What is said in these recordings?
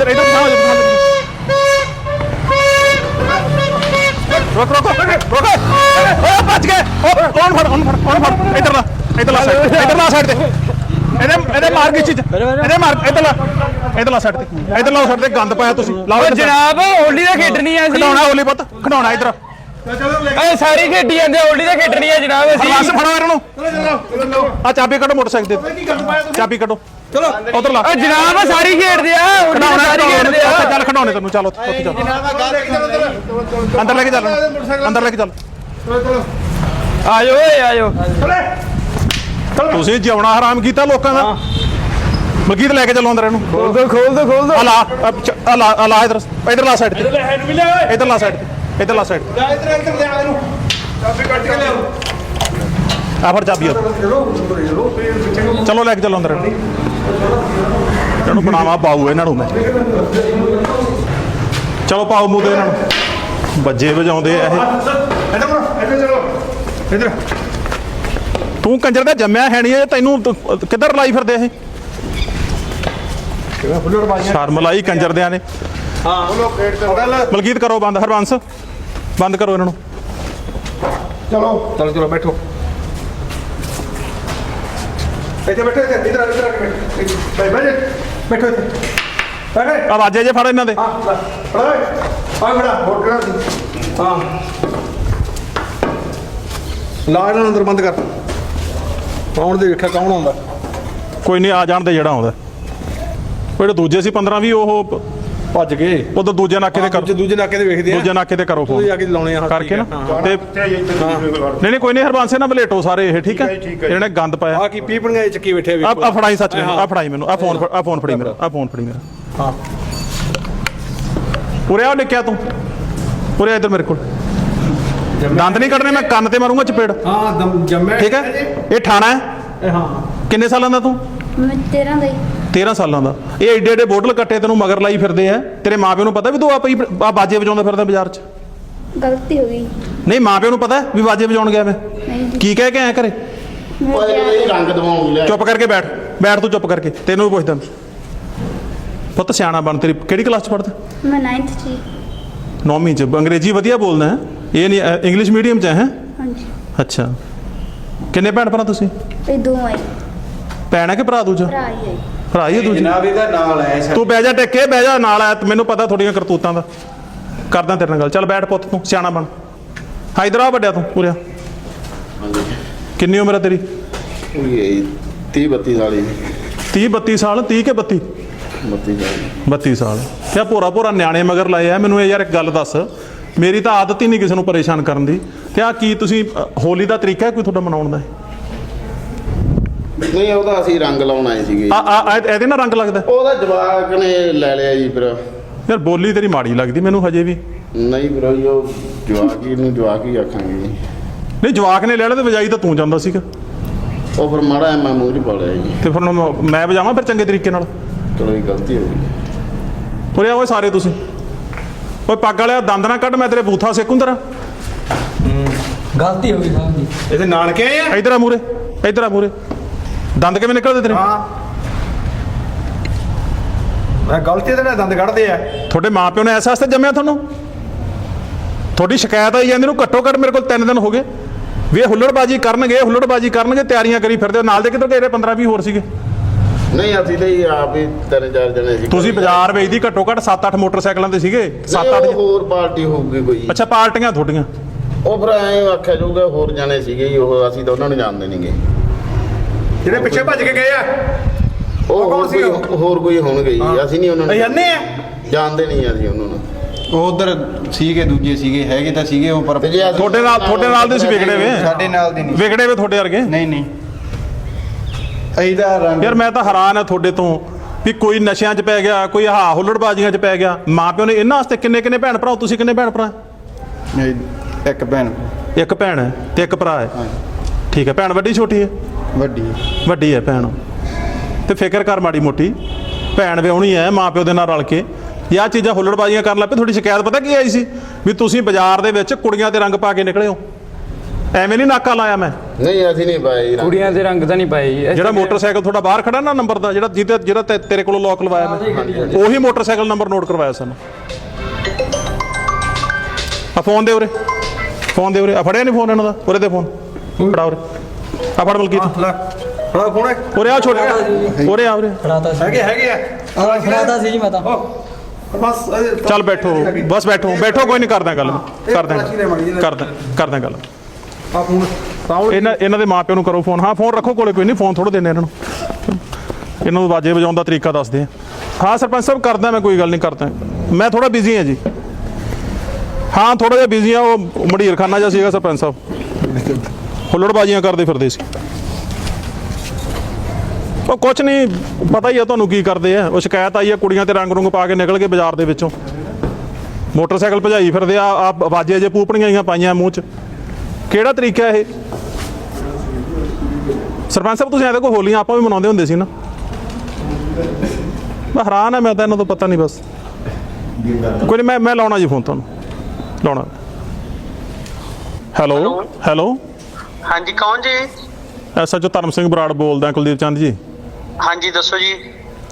ਇਧਰ ਇਧਰ ਦਿਖਾਓ ਜੀ, ਦਿਖਾਓ ਜੀ। ਰੁਕ ਰੁਕ ਰੁਕ ਰੁਕ ਓ ਬਚ ਗਏ। ਓ ਕੌਣ ਫੜ ਕੌਣ ਫੜ ਕੌਣ ਫੜ। ਇਧਰ ਲਾ ਇਧਰ ਲਾ ਸਾਈਡ ਇਧਰ ਲਾ ਸਾਈਡ ਤੇ। ਇਹਦੇ ਇਹਦੇ ਮਾਰ ਕੇ ਚੀਜ਼ ਇਹਦੇ ਮਾਰ ਇਧਰ ਲਾ ਇਧਰ ਲਾ ਸਾਈਡ ਤੇ। ਇਧਰ ਲਾ ਸਾਈਡ ਤੇ ਗੰਦ ਪਾਇਆ ਤੁਸੀਂ। ਲਾਓ। ਜਨਾਬ ਹੋਲੀ ਦਾ ਖੇਡਣੀ ਆ ਸੀ ਖਿਡੌਣਾ ਹੋਲੀ ਪੁੱਤ ਖਿਡੌਣਾ ਇਧਰ। ਏ ਸਾਰੀ ਖੇਡੀ ਜਾਂਦੇ ਹੋਲੀ ਦਾ ਖੇਡਣੀ ਆ ਜਨਾਬ ਅਸੀਂ। ਬਸ ਫੜੋ ਇਹਨਾਂ ਨੂੰ ਆ ਚਾਬੀ ਕੱਢੋ ਮੋਟਰਸਾਈਕਲ ਤੇ। ਚਾਬੀ ਕੱਢੋ। ਚਲੋ ਉਧਰ ਲਾ। ਓ ਜਨਾਬ ਸਾਰੀ ਖੇਡਦੇ ਆ ਖਿਡੌਣਾ ਸਾਰੀ ਖੇਡਦੇ ਆ। ਚੱਲ ਖਿਡੌਣੇ ਤੈਨੂੰ ਚੱਲ ਉੱਥੇ ਉੱਥੇ ਚੱਲ। ਅੰਦਰ ਲੈ ਕੇ ਚੱਲ ਅੰਦਰ ਲੈ ਕੇ ਚੱਲ ਆਜੋ ਓਏ ਆਜੋ। ਤੁਸੀਂ ਜਿਉਣਾ ਹਰਾਮ ਕੀਤਾ ਲੋਕਾਂ ਦਾ। ਮਲਕੀਤ ਲੈ ਕੇ ਚੱਲੋ ਅੰਦਰ ਇਹਨੂੰ। ਖੋਲ ਦੋ ਖੋਲ ਦੋ ਖੋਲ ਦੋ। ਆ ਲਾ ਆ ਪਿੱਛੇ- ਆ ਲਾ ਆ ਲਾ ਇਧਰ। ਇਧਰ ਲਾ ਸਾਈਡ ਤੇ। ਇਧਰ ਲਾ ਸਾਈਡ ਤੇ। ਇਧਰ ਲਾ ਸਾਈਡ ਤੇ। ਆ ਫੜ ਚਾਬੀ ਚਲੋ ਲੈ ਕੇ ਚੱਲੋ ਅੰਦਰ ਇਹਨੂੰ ਬਣਾਵਾ ਪਾਉ ਇਹਨਾਂ ਨੂੰ ਮੈਂ ਚਲੋ ਪਾਉ ਮੂੰਹ ਇਹਨਾਂ ਨੂੰ ਬੱਜੇ ਵਜਾਉਂਦੇ ਆ ਇਹ ਇਧਰ ਤੂੰ ਕੰਜਰ ਦਾ ਜੰਮਿਆ ਹੈ ਨਹੀਂ ਇਹ, ਤੈਨੂੰ ਕਿੱਧਰ ਲਾਈ ਫਿਰਦੇ ਇਹ? ਸ਼ਰਮ ਲਾਈ ਕੰਜਰ ਦਿਆਂ ਨੇ। ਹਾਂ ਮਲਕੀਤ ਕਰੋ ਬੰਦ, ਹਰਬੰਸ। ਬੰਦ ਕਰੋ ਇਹਨਾਂ ਨੂੰ। ਚਲੋ ਚਲੋ ਚਲੋ, ਬੈਠੋ। ਇੱਥੇ ਬੈਠੋ ਇੱਥੇ ਇਧਰ ਇਧਰ ਆ ਕੇ ਬੈਠੋ। ਬੈ ਬੈ ਬੈਠੋ ਇੱਥੇ। ਬੈਠੇ ਆਵਾਜ਼ੇ ਜੇ ਫੜ ਇਹਨਾਂ ਦੇ। ਹਾਂ ਫੜਾ ਆ ਫੜਾ ਹੋਰ ਕਿਹੜਾ ਸੀ? ਹਾਂ। ਲਾ ਇਹਨਾਂ ਨੂੰ ਅੰਦਰ ਬੰਦ ਕਰ। ਆਉਣ ਦੇ ਵੇਖਿਆ ਕੌਣ ਆਉਂਦਾ? ਕੋਈ ਨਹੀਂ ਆ ਜਾਣ ਦੇ ਜਿਹੜਾ ਆਉਂਦਾ। ਜਿਹੜੇ ਦੂਜੇ ਸੀ 15 ਵੀ ਉਹ ਭੱਜ ਗਏ। ਉਧਰ ਦੂਜੇ ਨਾਕੇ ਤੇ ਕਰੋ ਦੂਜੇ ਨਾਕੇ ਤੇ ਵੇਖਦੇ ਆ। ਦੂਜੇ ਨਾਕੇ ਤੇ ਕਰੋ ਤੁਸੀਂ ਫੋਨ ਜਾ ਕੇ ਲਾਉਣੇ ਆ ਕਰਕੇ ਨਾ। ਤੇ ਨਹੀਂ ਨਹੀਂ ਕੋਈ ਨਹੀਂ ਹਰਬੰਸ ਇਹਨਾਂ ਬਲੇਟੋ ਸਾਰੇ ਇਹ ਠੀਕ ਹੈ ਇਹਨਾਂ ਨੇ ਗੰਦ ਪਾਇਆ। ਆ ਕੀ ਪੀਪਣੀਆਂ ਇਹ ਚੱਕੀ ਬੈਠੇ ਆ ਆ ਫੜਾਈ ਸੱਚ ਮੈਨੂੰ ਆ ਫੜਾਈ ਮੈਨੂੰ ਆ ਫੋਨ ਆ ਫੋਨ ਫੜੀ ਮੇਰਾ ਆ ਫੋਨ ਫੜੀ ਮੇਰਾ। ਹਾਂ। ਉਰੇ ਆ ਨਿਕਿਆ ਤੂੰ। ਉਰੇ ਇੱਧਰ ਮੇਰੇ ਕੋਲ। ਦੰਦ ਨਹੀਂ ਕੱਢਣੇ ਮੈਂ ਕੰਨ ਤੇ ਮਾਰੂੰਗਾ ਚਪੇੜ। ਹਾਂ ਜੰਮੇ ਠੀਕ ਹੈ ਇਹ ਠਾਣਾ ਹੈ? ਇਹ ਹਾਂ। ਕਿੰਨੇ ਸਾਲਾਂ ਦਾ ਤੂੰ? ਮੈਂ 13 ਦਾ ਹੀ। 13 ਸਾਲਾਂ ਦਾ। ਇਹ ਏਡੇ ਏਡੇ ਬੋਟਲ ਕੱਟੇ ਤੈਨੂੰ ਮਗਰ ਲਾਈ ਫਿਰਦੇ ਆ। ਤੇਰੇ ਮਾਪਿਓ ਨੂੰ ਪਤਾ ਵੀ ਤੂੰ ਆ ਪਈ ਆ ਬਾਜੇ ਵਜਾਉਂਦਾ ਫਿਰਦਾ ਬਾਜ਼ਾਰ 'ਚ? ਗਲਤੀ ਹੋ ਗਈ। ਨਹੀਂ ਮਾਪਿਓ ਨੂੰ ਪਤਾ ਵੀ ਬਾਜੇ ਵਜਾਉਣ ਗਿਆ ਮੈਂ। ਕੀ ਕਹਿ ਕੇ ਆਇਆ ਘਰੇ? ਰੰਗ ਲੈ। ਚੁੱਪ ਕਰਕੇ ਬੈਠ। ਬੈਠ ਤੂੰ ਚੁੱਪ ਕਰਕੇ। ਤੈਨੂੰ ਵੀ ਪੁੱਛਦਾ। ਪੁੱਤ ਸਿਆਣਾ ਬਣ ਤੇਰੀ। ਕਿਹੜੀ ਕਲਾਸ 'ਚ ਪੜਦਾ ਮੈਂ 9th ਚ ਹੀ। ਨੌਵੀਂ 'ਚ। ਅੰਗਰੇਜ਼ੀ ਵਧੀਆ ਬੋਲਦਾ ਹੈ। ਇਹ ਨਹੀਂ ਇੰਗਲਿਸ਼ ਮੀਡੀਅਮ 'ਚ ਹੈ ਹੈਂ? ਹਾਂਜੀ। ਅੱਛਾ। ਕਿੰਨੇ ਭੈਣ ਭਰਾ ਤੁਸੀਂ? ਇਹ ਦੋ ਆਏ ਭੈਣ ਹੈ ਕਿ ਭਰਾ ਦੂਜਾ? ਭਰਾ ਹੀ ਆਏ ਭਰਾ ਹੀ ਹੈ ਦੂਜੀ। ਜਨਾਬ ਇਹਦਾ ਨਾਲ ਆਇਆ ਸਰ ਤੂੰ ਬਹਿ ਜਾ ਟਿੱਕੇ ਬਹਿ ਜਾ ਨਾਲ ਆ ਮੈਨੂੰ ਪਤਾ ਤੁਹਾਡੀਆਂ ਕਰਤੂਤਾਂ ਦਾ। ਕਰਦਾ ਤੇਰੇ ਨਾਲ ਗੱਲ। ਚੱਲ ਬੈਠ ਪੁੱਤ ਤੂੰ ਸਿਆਣਾ ਬਣ। ਹਾਂ ਇਧਰ ਆ ਵੱਡਿਆ ਤੂੰ ਉਰਿਆ ਕਿੰਨੀ ਉਮਰ ਹੈ ਤੇਰੀ? ਇਹ 30 32 ਸਾਲੀ 30 32 ਸਾਲ 30 ਕੇ 32 32 ਸਾਲੀ। 32 ਸਾਲ। ਕਿਆ ਭੋਰਾ ਭੋਰਾ ਨਿਆਣੇ ਮਗਰ ਲਾਏ ਆ। ਮੈਨੂੰ ਇਹ ਯਾਰ ਇੱਕ ਗੱਲ ਦੱਸ। ਮੇਰੀ ਤਾਂ ਆਦਤ ਹੀ ਨਹੀਂ ਕਿਸੇ ਨੂੰ ਪਰੇਸ਼ਾਨ ਕਰਨ ਦੀ। ਤੇ ਆ ਕੀ ਤੁਸੀਂ ਅ, ਹੋਲੀ ਦਾ ਤਰੀਕਾ ਹੈ ਕੋਈ ਤੁਹਾਡਾ ਮਨਾਉਣ ਦਾ? ਨਹੀਂ ਉਹਦਾ ਅਸੀਂ ਰੰਗ ਲਾਉਣ ਆਏ ਸੀਗੇ। ਆ ਆ ਆ ਇਹਦੇ ਨਾਲ ਰੰਗ ਲੱਗਦਾ? ਉਹਦਾ ਜਵਾਕ ਨੇ ਲੈ ਲਿਆ ਜੀ ਫਿਰ। ਯਾਰ ਬੋਲੀ ਤੇਰੀ ਮਾੜੀ ਲੱਗਦੀ ਮੈਨੂੰ ਹਜੇ ਵੀ। ਨਹੀਂ ਫਿਰ ਉਹ ਜਵਾਕ ਹੀ ਨੂੰ ਜਵਾਕ ਹੀ ਆਖਾਂਗੇ ਜੀ। ਨਹੀਂ ਜਵਾਕ ਨੇ ਲੈ ਲਿਆ ਤੇ ਵਜਾਈ ਤਾਂ ਤੂੰ ਜਾਂਦਾ ਸੀਗਾ। ਉਹ ਫਿਰ ਮਾੜਾ ਐ ਮੈਂ ਮੂੰਹ ਚ ਪਾ ਲਿਆ ਜੀ। ਤੇ ਫਿਰ ਹੁਣ ਮੈਂ- ਮੈਂ ਵਜਾਵਾਂ ਫਿਰ ਚੰਗੇ ਤਰੀਕੇ ਨਾਲ? ਚਲੋ ਇਹ ਗਲਤੀ ਹੋ ਗਈ। ਉਰੇ ਆਓ ਸਾਰੇ ਤੁਸੀਂ। ਓਏ ਪੱਗ ਵਾਲਿਆ ਦੰਦ ਨਾ ਕੱਢ ਮੈਂ ਤੇਰੇ ਬੂਥਾ ਸੇਕੂੰ ਤੇਰਾ। ਗਲਤੀ ਹੋ ਗਈ ਸਾਹਿਬ ਜੀ ਇਹਦੇ ਨਾਨਕੇ ਆਏ ਆ? ਇਧਰ ਆ ਮੂਰੇ ਇਧਰ ਆ ਮੂਰੇ ਦੰਦ ਕਿਵੇਂ ਨਿਕਲਦੇ ਤੇਰੇ? ਹਾਂ। ਮੈਂ ਗਲਤੀ ਤੇ ਨਾ ਦੰਦ ਕੱਢਦੇ ਆ। ਤੁਹਾਡੇ ਮਾਪਿਓ ਨੇ ਐਸਾ ਵਾਸਤੇ ਜੰਮਿਆ ਤੁਹਾਨੂੰ? ਤੁਹਾਡੀ ਸ਼ਿਕਾਇਤ ਆਈ ਜਾਂਦੀ ਨੂੰ ਘੱਟੋ ਘੱਟ ਮੇਰੇ ਕੋਲ 3 ਦਿਨ ਹੋ ਗਏ। ਵੀ ਇਹ ਹੁੱਲੜਬਾਜੀ ਕਰਨਗੇ ਹੁੱਲੜਬਾਜੀ ਕਰਨਗੇ ਤਿਆਰੀਆਂ ਕਰੀ ਫਿਰਦੇ ਹੋ। ਨਾਲ ਦੇ ਕਿਧਰ ਗਏ 15 20 ਹੋਰ ਸੀਗੇ। ਨਹੀਂ ਅਸੀਂ ਤਾਂ ਜੀ ਆਪ ਹੀ ਤਿੰਨ ਚਾਰ ਜਣੇ ਸੀ ਤੁਸੀਂ ਬਾਜ਼ਾਰ ਵੇਚਦੀ ਘੱਟੋ ਘੱਟ 7-8 ਮੋਟਰਸਾਈਕਲਾਂ ਤੇ ਸੀਗੇ? ਨਹੀਂ, 7-8 ਉਹ ਹੋਰ ਪਾਰਟੀ ਹੋਊਗੀ ਕੋਈ। ਅੱਛਾ ਪਾਰਟੀਆਂ ਤੁਹਾਡੀਆਂ। ਉਹ ਫਿਰ ਐ ਆਖਿਆ ਜਾਊਗਾ ਹੋਰ ਜਣੇ ਸੀਗੇ ਜੀ ਉਹ ਅਸੀਂ ਤਾਂ ਉਹਨਾਂ ਨੂੰ ਜਾਣਦੇ ਨਹੀਂਗੇ ਜਿਹੜੇ ਪਿੱਛੇ ਭੱਜ ਕੇ ਗਏ ਆ ਉਹ ਹੋਰ? ਕੋਈ ਹੋਰ ਕੋਈ ਹੋਣਗੇ ਜੀ ਅਸੀਂ ਨਹੀਂ ਉਹਨਾਂ ਅਸੀਂ ਨੂੰ ਅੰਨੇ ਆ। ਜਾਣਦੇ ਨਹੀਂ ਅਸੀਂ ਉਹਨਾਂ ਨੂੰ। ਉਹ ਉਧਰ ਸੀਗੇ ਦੂਜੇ ਸੀਗੇ ਹੈਗੇ ਤਾਂ ਸੀਗੇ ਉਹ ਪਰ ਤੇ ਜੇ ਅਸੀਂ- ਤੁਹਾਡੇ ਨਾਲ ਤੁਹਾਡੇ ਨਾਲ ਦੇ ਸੀ ਵਿਗੜੇ ਵੇ? ਸਾਡੇ ਨਾਲ ਦੇ ਨਹੀਂ। ਵਿਗੜੇ ਵੇ ਤੁਹਾਡੇ ਵਰਗੇ? ਨਹੀਂ ਨਹੀਂ। ਅਸੀਂ ਤਾਂ ਰੰਗ ਯਾਰ ਮੈਂ ਤਾਂ ਹੈਰਾਨ ਆ ਤੁਹਾਡੇ ਤੋਂ ਵੀ ਕੋਈ ਨਸ਼ਿਆਂ 'ਚ ਪੈ ਗਿਆ ਕੋਈ ਹਾ ਹੁੱਲੜਬਾਜ਼ੀਆਂ 'ਚ ਪੈ ਗਿਆ। ਮਾਪਿਓ ਨੇ ਇਹਨਾਂ ਵਾਸਤੇ ਕਿੰਨੇ ਕਿੰਨੇ ਭੈਣ ਭਰਾ ਹੋ? ਤੁਸੀਂ ਕਿੰਨੇ ਭੈਣ ਭਰਾ? ਨਹੀਂ, ਇੱਕ ਭੈਣ। ਇੱਕ ਭੈਣ ਹੈ ਤੇ ਇੱਕ ਭਰਾ ਹੈ। ਠੀਕ ਹੈ ਭੈਣ ਵੱਡੀ ਛੋਟੀ ਹੈ? ਵੱਡੀ ਵੱਡੀ ਹੈ ਭੈਣ। ਤੇ ਫਿਕਰ ਕਰ ਮਾੜੀ ਮੋਟੀ। ਭੈਣ ਵਿਆਹਣੀ ਹੈ ਮਾਪਿਓ ਦੇ ਨਾਲ ਰਲ ਕੇ। ਇਹ ਆਹ ਚੀਜ਼ਾਂ ਹੁੱਲੜਬਾਜ਼ੀਆਂ ਕਰਨ ਲੱਗ ਪਏ ਤੁਹਾਡੀ ਸ਼ਿਕਾਇਤ ਪਤਾ ਕੀ ਆਈ ਸੀ? ਵੀ ਤੁਸੀਂ ਬਾਜ਼ਾਰ ਦੇ ਵਿੱਚ ਕੁੜੀਆਂ ਤੇ ਰੰਗ ਪਾ ਕੇ ਨਿਕਲੇ ਹੋ। ਐਵੇਂ ਨਹੀਂ ਨਾਕਾ ਲਾਇਆ ਮੈਂ? ਨਹੀਂ ਅਸੀਂ ਨਹੀਂ ਪਾਏ ਜੀ ਰੰਗ। ਕੁੜੀਆਂ ਦੇ ਰੰਗ ਤਾਂ ਨਹੀਂ ਪਾਏ ਜੀ। ਜਿਹੜਾ ਮੋਟਰਸਾਈਕਲ ਤੁਹਾਡਾ ਬਾਹਰ ਖੜਾ ਨਾ ਨੰਬਰ ਦਾ ਜਿਹੜਾ ਜਿਹਦੇ ਜਿਹੜਾ ਤੇ- ਤੇਰੇ ਕੋਲੋਂ ਲੋਕ ਲਵਾਇਆ ਮੈਂ। ਉਹੀ ਮੋਟਰਸਾਈਕਲ ਨੰਬਰ ਨੋਟ ਕਰਵਾਇਆ ਸਾਨੂੰ। ਆ ਫੋਨ ਦੇ ਉਰੇ। ਫੋਨ ਦੇ ਉਰੇ। ਆ ਫੜਿਆ ਨਹੀਂ ਫੋਨ ਇਹਨਾਂ ਦਾ? ਉਰੇ ਦੇ ਫੋਨ ਫੜਾ ਉਰੇ। ਆ ਫੜ ਮਲਕੀਤ ਲੈ। ਫੜਾ ਫੋਨ ਹੈ? ਉਰੇ ਆ ਛੋਟੇ ਉਰੇ ਆ ਉਰੇ। ਹੈਗੇ ਹੈਗੇ ਆ। ਹਾਂ ਫੜਾਤਾ ਸੀ ਜੀ ਮੈਂ ਤਾਂ। ਬਸ ਚੱਲ ਬੈਠੋ ਬਸ ਬੈਠੋ ਬੈਠੋ ਕੋਈ ਨਹੀਂ ਕਰਦਾ ਗੱਲ। ਕਰਦਾ। ਕਰਦਾ ਕਰਦਾ ਗੱਲ। ਆ ਫੋਨ। ਇਹਨਾਂ ਇਹਨਾਂ ਦੇ ਮਾਪਿਆਂ ਨੂੰ ਕਰੋ ਫੋਨ। ਹਾਂ ਫੋਨ ਰੱਖੋ ਕੋਲੇ ਕੋਈ ਨਹੀਂ ਫੋਨ ਥੋੜਾ ਦੇਣੇ ਇਹਨਾਂ ਨੂੰ। ਇਹਨਾਂ ਨੂੰ ਬਾਜੇ ਵਜਾਉਣ ਦਾ ਤਰੀਕਾ ਦੱਸਦੇ ਆ। ਹਾਂ ਸਰਪੰਚ ਸਾਹਿਬ ਕਰਦਾ ਮੈਂ ਕੋਈ ਗੱਲ ਨਹੀਂ ਕਰਦਾ। ਮੈਂ ਥੋੜਾ ਬਿਜ਼ੀ ਹਾਂ ਜੀ। ਹਾਂ ਥੋੜਾ ਜਿਹਾ ਬਿਜ਼ੀ ਆ ਉਹ ਮੜੀਰ ਖਾਨਾ ਜਿਹਾ ਸੀਗਾ ਸਰਪੰਚ ਸਾਹਿਬ। ਹੁੱਲੜਬਾਜ਼ੀਆਂ ਕਰਦੇ ਫਿਰਦੇ ਸੀ। ਉਹ ਕੁਛ ਨਹੀਂ ਪਤਾ ਹੀ ਆ ਤੁਹਾਨੂੰ ਕੀ ਕਰਦੇ ਆ। ਉਹ ਸ਼ਿਕਾਇਤ ਆਈ ਆ ਕੁੜੀਆਂ ਤੇ ਰੰਗ ਰੁੰਗ ਪਾ ਕੇ ਨਿਕਲ ਕੇ ਬਾਜ਼ਾਰ ਦੇ ਵਿੱਚੋਂ। ਮੋਟਰਸਾਈਕਲ ਭਜਾਈ ਫਿਰਦੇ ਆ ਆ ਬਾਜੇ ਜੇ ਪੂਪਣੀਆਂ ਜਿਹੀਆਂ ਪਾਈਆਂ ਮੂੰਹ 'ਚ। ਕਿਹੜਾ ਤਰੀਕਾ ਇਹ? ਸਰਪੰਚ ਸਾਹਿਬ ਤੁਸੀਂ ਐਵੇਂ ਕੋਈ ਹੋਲੀਆਂ ਆਪਾਂ ਵੀ ਮਨਾਉਂਦੇ ਹੁੰਦੇ ਸੀ ਨਾ। ਮੈਂ ਹੈਰਾਨ ਆ ਮੈਂ ਤਾਂ ਇਹਨਾਂ ਤੋਂ ਪਤਾ ਨਹੀਂ ਬਸ। ਕੋਈ ਨਹੀਂ ਮੈਂ ਮੈਂ ਲਾਉਣਾ ਜੀ ਫੋਨ ਤੁਹਾਨੂੰ। ਲਾਉਣਾ। ਹੈਲੋ। ਹੈਲੋ। ਹਾਂਜੀ ਕੌਣ ਜੀ? ਐਸਐਚਓ ਧਰਮ ਸਿੰਘ ਬਰਾੜ ਬੋਲਦਾ ਕੁਲਦੀਪ ਚੰਦ ਜੀ। ਹਾਂਜੀ ਦੱਸੋ ਜੀ।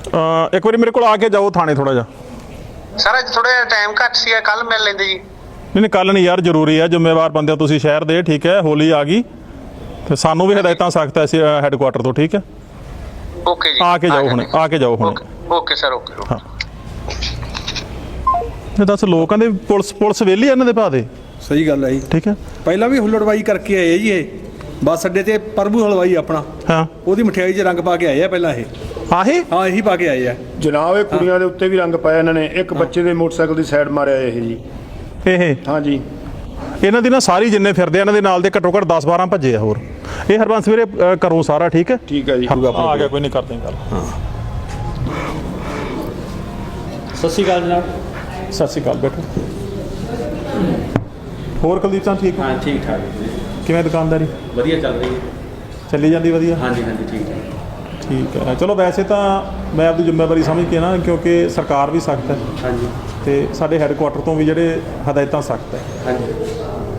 ਅਹ ਇੱਕ ਵਾਰੀ ਮੇਰੇ ਕੋਲ ਆ ਕੇ ਜਾਓ ਥਾਣੇ ਥੋੜਾ ਜਿਹਾ। ਸਰ ਅੱਜ ਥੋੜਾ ਜਿਹਾ ਟਾਈਮ ਘੱਟ ਸੀਗਾ ਕੱਲ ਮਿਲ ਲੈਂਦੇ ਜੀ। ਨਹੀਂ ਨਹੀਂ ਕੱਲ ਨਹੀਂ ਯਾਰ ਜ਼ਰੂਰੀ ਹੈ ਜ਼ਿੰਮੇਵਾਰ ਬੰਦੇ ਹੋ ਤੁਸੀਂ ਸ਼ਹਿਰ ਦੇ ਠੀਕ ਹੈ ਹੋਲੀ ਆ ਗਈ। ਤੇ ਸਾਨੂੰ ਵੀ ਹਦਾਇਤਾਂ ਸਖਤ ਐ ਸੀ ਹੈੱਡਕੁਆਟਰ ਤੋਂ ਠੀਕ ਹੈ। ਓਕੇ ਜੀ। ਆ ਕੇ ਜਾਓ ਹੁਣੇ ਆ ਕੇ ਜਾਓ ਹੁਣੇ। Okay okay sir okay okay. ਇਹ ਦੱਸ ਲੋਕਾਂ ਦੇ ਪੁਲਿਸ ਪੁਲਿਸ ਵੇਲੀ ਇਹਨਾਂ ਦੇ ਪਾ ਦੇ? ਸਹੀ ਗੱਲ ਹੈ ਜੀ। ਠੀਕ ਹੈ। ਪਹਿਲਾਂ ਵੀ ਹੁੱਲੜਬਾਈ ਕਰਕੇ ਆਏ ਆ ਜੀ ਇਹ। ਬੱਸ ਅੱਡੇ ਤੇ ਪ੍ਰਭੂ ਹਲਵਾਈ ਆਪਣਾ। ਹਾਂ। ਉਹਦੀ ਮਠਿਆਈ 'ਚ ਰੰਗ ਪਾ ਕੇ ਆਏ ਆ ਪਹਿਲਾਂ ਇਹ। ਆਹੀ? ਹਾਂ ਇਹੀ ਪਾ ਕੇ ਆਏ ਆ। ਜਨਾਬ ਇਹ ਕੁੜੀਆਂ ਦੇ ਉੱਤੇ ਵੀ ਰੰਗ ਪਾਇਆ ਇਹਨਾਂ ਨੇ। ਇੱਕ ਬੱਚੇ ਦੇ ਮੋਟਰਸਾਈਕਲ ਦੀ ਸਾਈਡ ਮਾਰਿਆ ਇਹ ਜੀ। ਇਹ? ਹਾਂਜੀ ਇਹਨਾਂ ਦੀ ਨਾ ਸਾਰੀ ਜਿੰਨੇ ਫਿਰਦੇ ਆ ਇਹਨਾਂ ਦੇ ਨਾਲ ਦੇ ਘੱਟੋ ਘੱਟ 10 12 ਭੱਜੇ ਆ ਹੋਰ। ਇਹ ਹਰਬੰਸ ਵੀਰੇ ਅ, ਕਰੋ ਸਾਰਾ ਠੀਕ ਹੈ? ਠੀਕ ਹੈ ਜੀ। ਆ ਗਿਆ ਕੋਈ ਨਹੀਂ ਕਰਦੇ ਗੱਲ। ਸਤਿ ਸ਼੍ਰੀ ਅਕਾਲ ਜਨਾਬ। ਸਤਿ ਸ਼੍ਰੀ ਅਕਾਲ ਬੈਠੋ ਹੋਰ ਕੁਲਦੀਪ ਸਿੰਘ ਠੀਕ ਹੋ? ਹਾਂ ਠੀਕ ਠਾਕ ਕਿਵੇਂ ਦੁਕਾਨਦਾਰੀ? ਵਧੀਆ ਚੱਲ ਰਹੀ ਹੈ। ਚੱਲੀ ਜਾਂਦੀ ਵਧੀਆ? ਹਾਂਜੀ ਹਾਂਜੀ ਠੀਕ ਠਾਕ। ਠੀਕ ਹੈ। ਚਲੋ ਵੈਸੇ ਤਾਂ ਮੈਂ ਆਪਣੀ ਜ਼ਿੰਮੇਵਾਰੀ ਸਮਝ ਕੇ ਨਾ ਕਿਉਂਕਿ ਸਰਕਾਰ ਵੀ ਸਖਤ ਹੈ। ਹਾਂਜੀ। ਤੇ ਸਾਡੇ ਹੈੱਡਕੁਆਟਰ ਤੋਂ ਵੀ ਜਿਹੜੇ ਹਦਾਇਤਾਂ ਸਖਤ ਹੈ। ਹਾਂਜੀ।